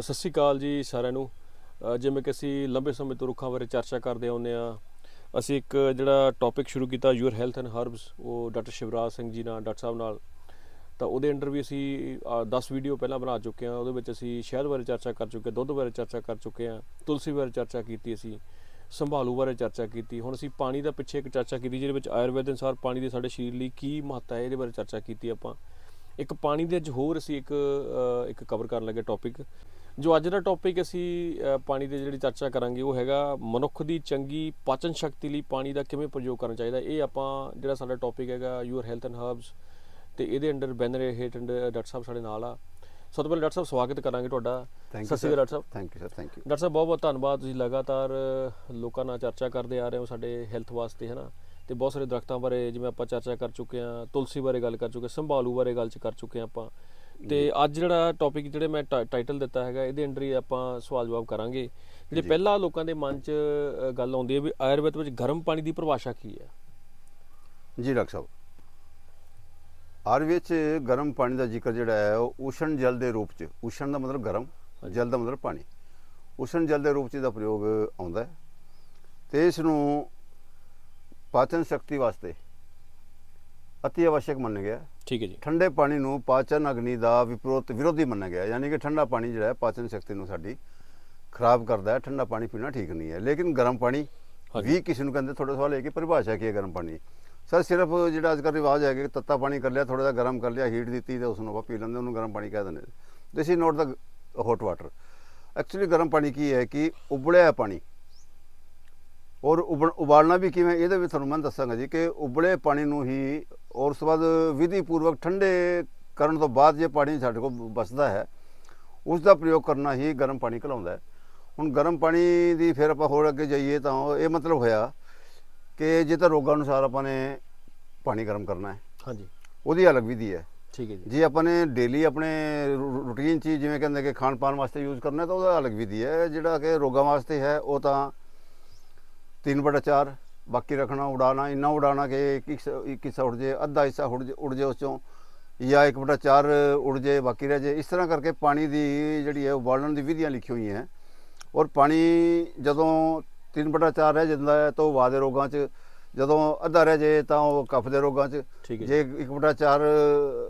ਸਤਿ ਸ਼੍ਰੀ ਅਕਾਲ ਜੀ ਸਾਰਿਆਂ ਨੂੰ। ਜਿਵੇਂ ਕਿ ਅਸੀਂ ਲੰਬੇ ਸਮੇਂ ਤੋਂ ਰੁੱਖਾਂ ਬਾਰੇ ਚਰਚਾ ਕਰਦੇ ਆਉਂਦੇ ਆ ਅਸੀਂ ਇੱਕ ਜਿਹੜਾ ਟੌਪਿਕ ਸ਼ੁਰੂ ਕੀਤਾ ਯੂਅਰ ਹੈਲਥ ਐਂਡ ਹਰਬਸ ਉਹ ਡਾਕਟਰ ਸ਼ਿਵਰਾਜ ਸਿੰਘ ਜੀ ਨਾਲ ਡਾਕਟਰ ਸਾਹਿਬ ਨਾਲ। ਤਾਂ ਉਹਦੇ ਅੰਡਰ ਵੀ ਅਸੀਂ ਅ, 10 ਵੀਡੀਓ ਪਹਿਲਾਂ ਬਣਾ ਚੁੱਕੇ ਹਾਂ ਉਹਦੇ ਵਿੱਚ ਅਸੀਂ ਸ਼ਹਿਦ ਬਾਰੇ ਚਰਚਾ ਕਰ ਚੁੱਕੇ ਦੁੱਧ ਬਾਰੇ ਚਰਚਾ ਕਰ ਚੁੱਕੇ ਹਾਂ ਤੁਲਸੀ ਬਾਰੇ ਚਰਚਾ ਕੀਤੀ ਅਸੀਂ ਸੰਭਾਲੂ ਬਾਰੇ ਚਰਚਾ ਕੀਤੀ। ਹੁਣ ਅਸੀਂ ਪਾਣੀ ਦਾ ਪਿੱਛੇ ਇੱਕ ਚਰਚਾ ਕੀਤੀ ਜਿਹਦੇ ਵਿੱਚ ਆਯੁਰਵੈਦ ਅਨੁਸਾਰ ਪਾਣੀ ਦੇ ਸਾਡੇ ਸਰੀਰ ਲਈ ਕੀ ਮਹੱਤਤਾ ਹੈ ਇਹਦੇ ਬਾਰੇ ਚਰਚਾ ਕੀਤੀ ਆਪਾਂ। ਇੱਕ ਪਾਣੀ ਦੇ ਅੱਜ ਹੋਰ ਅਸੀਂ ਇੱਕ ਇੱਕ ਕਵਰ ਕਰਨ ਲੱਗੇ ਟੌਪਿਕ ਜੋ ਅੱਜ ਦਾ ਟੌਪਿਕ ਅਸੀਂ ਪਾਣੀ ਦੇ ਜਿਹੜੀ ਚਰਚਾ ਕਰਾਂਗੇ ਉਹ ਹੈਗਾ ਮਨੁੱਖ ਦੀ ਚੰਗੀ ਪਾਚਨ ਸ਼ਕਤੀ ਲਈ ਪਾਣੀ ਦਾ ਕਿਵੇਂ ਪ੍ਰਯੋਗ ਕਰਨਾ ਚਾਹੀਦਾ। ਇਹ ਆਪਾਂ ਜਿਹੜਾ ਸਾਡਾ ਟੌਪਿਕ ਹੈਗਾ ਯੂਅਰ ਹੈਲਥ ਐਂਡ ਹਰਬਸ ਤੇ ਇਹਦੇ ਅੰਡਰ ਬੈਨਰ ਹੇਠ ਅੰਡਰ ਡਾਕਟਰ ਸਾਹਿਬ ਸਾਡੇ ਨਾਲ ਆ। ਸਭ ਤੋਂ ਪਹਿਲਾਂ ਡਾਕਟਰ ਸਾਹਿਬ ਸਵਾਗਤ ਕਰਾਂਗੇ ਤੁਹਾਡਾ। ਸਤਿ ਸ਼੍ਰੀ ਅਕਾਲ doctor Sahib. Thank you sir thank you doctor Sahib ਬਹੁਤ ਬਹੁਤ ਧੰਨਵਾਦ। ਤੁਸੀਂ ਲਗਾਤਾਰ ਲੋਕਾਂ ਨਾਲ ਚਰਚਾ ਕਰਦੇ ਆ ਰਹੇ ਹੋ ਸਾਡੇ ਹੈਲਥ ਵਾਸਤੇ ਹੈ ਨਾ? ਤੇ ਬਹੁਤ ਸਾਰੇ ਦਰਖਤਾਂ ਬਾਰੇ ਜਿਵੇਂ ਆਪਾਂ ਚਰਚਾ ਕਰ ਚੁੱਕੇ ਆ ਤੁਲਸੀ ਬਾਰੇ ਗੱਲ ਕਰ ਚੁੱਕੇ ਸੰਭਾਲੂ ਬਾਰੇ ਗੱਲ ਚ ਕਰ ਚੁੱਕੇ ਆ ਆਪਾਂ। ਤੇ ਅੱਜ ਜਿਹੜਾ ਟੌਪਿਕ ਜਿਹੜੇ ਮੈਂ ਟਾਈਟਲ ਦਿੱਤਾ ਹੈਗਾ ਇਹਦੇ ਅੰਡਰ ਹੀ ਆਪਾਂ ਸਵਾਲ ਜਵਾਬ ਕਰਾਂਗੇ ਜਿਹੜੇ। ਪਹਿਲਾਂ ਲੋਕਾਂ ਦੇ ਮਨ 'ਚ ਗੱਲ ਆਉਂਦੀ ਹੈ ਵੀ ਆਯੁਰਵੇਦ ਵਿੱਚ ਗਰਮ ਪਾਣੀ ਦੀ ਪਰਿਭਾਸ਼ਾ ਕੀ ਹੈ ਜੀ ਡਾਕਟਰ ਸਾਹਿਬ ਆਯੁਰਵੇਦ ਚ ਗਰਮ ਪਾਣੀ ਦਾ ਜ਼ਿਕਰ ਜਿਹੜਾ ਹੈ ਉਹ ਉਸ਼ਣ ਜਲ ਦੇ ਰੂਪ ਚ ਉਸ਼ਣ ਦਾ ਮਤਲਬ ਗਰਮ। ਜਲ ਦਾ ਮਤਲਬ ਪਾਣੀ ਉਸ਼ਣ ਜਲ ਦੇ ਰੂਪ ਚ ਇਹਦਾ ਪ੍ਰਯੋਗ ਆਉਂਦਾ ਹੈ ਤੇ ਇਸ ਨੂੰ ਪਾਚਨ ਸ਼ਕਤੀ ਵਾਸਤੇ ਅਤੀ ਆਵਸ਼ਕ ਮੰਨਿਆ ਗਿਆ। ਠੀਕ ਹੈ ਜੀ ਠੰਡੇ ਪਾਣੀ ਨੂੰ ਪਾਚਨ ਅਗਨੀ ਦਾ ਵਿਪਰੀਤ ਵਿਰੋਧੀ ਮੰਨਿਆ ਗਿਆ। ਯਾਨੀ ਕਿ ਠੰਡਾ ਪਾਣੀ ਜਿਹੜਾ ਹੈ ਪਾਚਨ ਸ਼ਕਤੀ ਨੂੰ ਸਾਡੀ ਖਰਾਬ ਕਰਦਾ ਹੈ ਠੰਡਾ ਪਾਣੀ ਪੀਣਾ ਠੀਕ ਨਹੀਂ ਹੈ ਲੇਕਿਨ ਗਰਮ ਪਾਣੀ। ਵੀ ਕਿਸੇ ਨੂੰ ਕਹਿੰਦੇ ਥੋੜਾ ਸਵਾਲ ਹੈ ਕਿ ਪਰਿਭਾਸ਼ਾ ਕੀ ਹੈ ਗਰਮ ਪਾਣੀ ਸਰ ਸਿਰਫ ਜਿਹੜਾ ਅੱਜ ਕੱਲ੍ਹ ਰਿਵਾਜ ਹੈ ਕਿ ਤੱਤਾ ਪਾਣੀ ਕਰ ਲਿਆ ਥੋੜਾ ਜਿਹਾ ਗਰਮ ਕਰ ਲਿਆ ਹੀਟ ਦਿੱਤੀ ਤੇ ਉਸ ਨੂੰ ਆਪਾਂ ਪੀ ਲੈਂਦੇ ਉਹਨੂੰ ਗਰਮ ਪਾਣੀ ਕਹਿ ਦਿੰਦੇ this is not the hot water actually ਗਰਮ ਪਾਣੀ ਕੀ ਹੈ ਕਿ ਉਬਲਿਆ ਪਾਣੀ ਔਰ ਉਬਲ ਉਬਾਲਣਾ ਵੀ ਕਿਵੇਂ ਇਹਦੇ ਵਿੱਚ ਤੁਹਾਨੂੰ ਮੈਂ ਦੱਸਾਂਗਾ ਜੀ ਕਿ ਉਬਲੇ ਪਾਣੀ ਨੂੰ ਹੀ ਔਰ ਉਸ ਬਾਅਦ ਵਿਧੀ ਪੂਰਵਕ ਠੰਡੇ ਕਰਨ ਤੋਂ ਬਾਅਦ ਜੇ ਪਾਣੀ ਸਾਡੇ ਕੋਲ ਬਚਦਾ ਹੈ ਉਸ ਦਾ ਪ੍ਰਯੋਗ ਕਰਨਾ ਹੀ ਗਰਮ ਪਾਣੀ ਘਲਾਉਂਦਾ ਹੈ। ਹੁਣ ਗਰਮ ਪਾਣੀ ਦੀ ਫਿਰ ਆਪਾਂ ਹੋਰ ਅੱਗੇ ਜਾਈਏ ਤਾਂ ਇਹ ਮਤਲਬ ਹੋਇਆ ਕਿ ਜੇ ਤਾਂ ਰੋਗਾਂ ਅਨੁਸਾਰ ਆਪਾਂ ਨੇ ਪਾਣੀ ਗਰਮ ਕਰਨਾ ਹੈ। ਹਾਂਜੀ। ਉਹਦੀ ਅਲੱਗ ਵਿਧੀ ਹੈ। ਠੀਕ ਹੈ ਜੀ। ਜੇ ਆਪਾਂ ਨੇ ਡੇਲੀ ਆਪਣੇ ਰੂਟੀਨ ਚ ਜਿਵੇਂ ਕਹਿੰਦੇ ਕਿ ਖਾਣ ਪਾਣ ਵਾਸਤੇ ਯੂਜ਼ ਕਰਨਾ ਤਾਂ ਉਹਦਾ ਅਲੱਗ ਵਿਧੀ ਹੈ। ਜਿਹੜਾ ਕਿ ਰੋਗਾਂ ਵਾਸਤੇ ਹੈ ਉਹ ਤਾਂ 3/4 ਬਾਕੀ ਰੱਖਣਾ ਉਡਾਣਾ ਇੰਨਾ ਉਡਾਣਾ ਕਿ ਇੱਕ ਹਿੱਸਾ- ਇੱਕ ਹਿੱਸਾ ਉੜ ਜੇ ਅੱਧਾ ਹਿੱਸਾ ਉੜ ਜੇ ਉੜ ਜੇ ਉਸ ਚੋਂ ਜਾਂ 1/4 ਉੜ ਜੇ ਬਾਕੀ ਰਹਿ ਜੇ। ਇਸ ਤਰ੍ਹਾਂ ਕਰਕੇ ਪਾਣੀ ਦੀ ਜਿਹੜੀ ਹੈ ਉਬਾਲਣ ਦੀ ਵਿਧੀਆਂ ਲਿਖੀ ਹੋਈਆਂ ਹੈ। ਔਰ ਪਾਣੀ ਜਦੋਂ 3/4 ਰਹਿ ਜਾਂਦਾ ਹੈ ਤਾਂ ਉਹ ਦੇ ਰੋਗਾਂ 'ਚ ਜਦੋਂ ਅੱਧਾ ਰਹਿ ਜੇ ਤਾਂ ਉਹ ਕਫ ਦੇ ਰੋਗਾਂ 'ਚ। ਠੀਕ ਹੈ ਜੇ। 1/4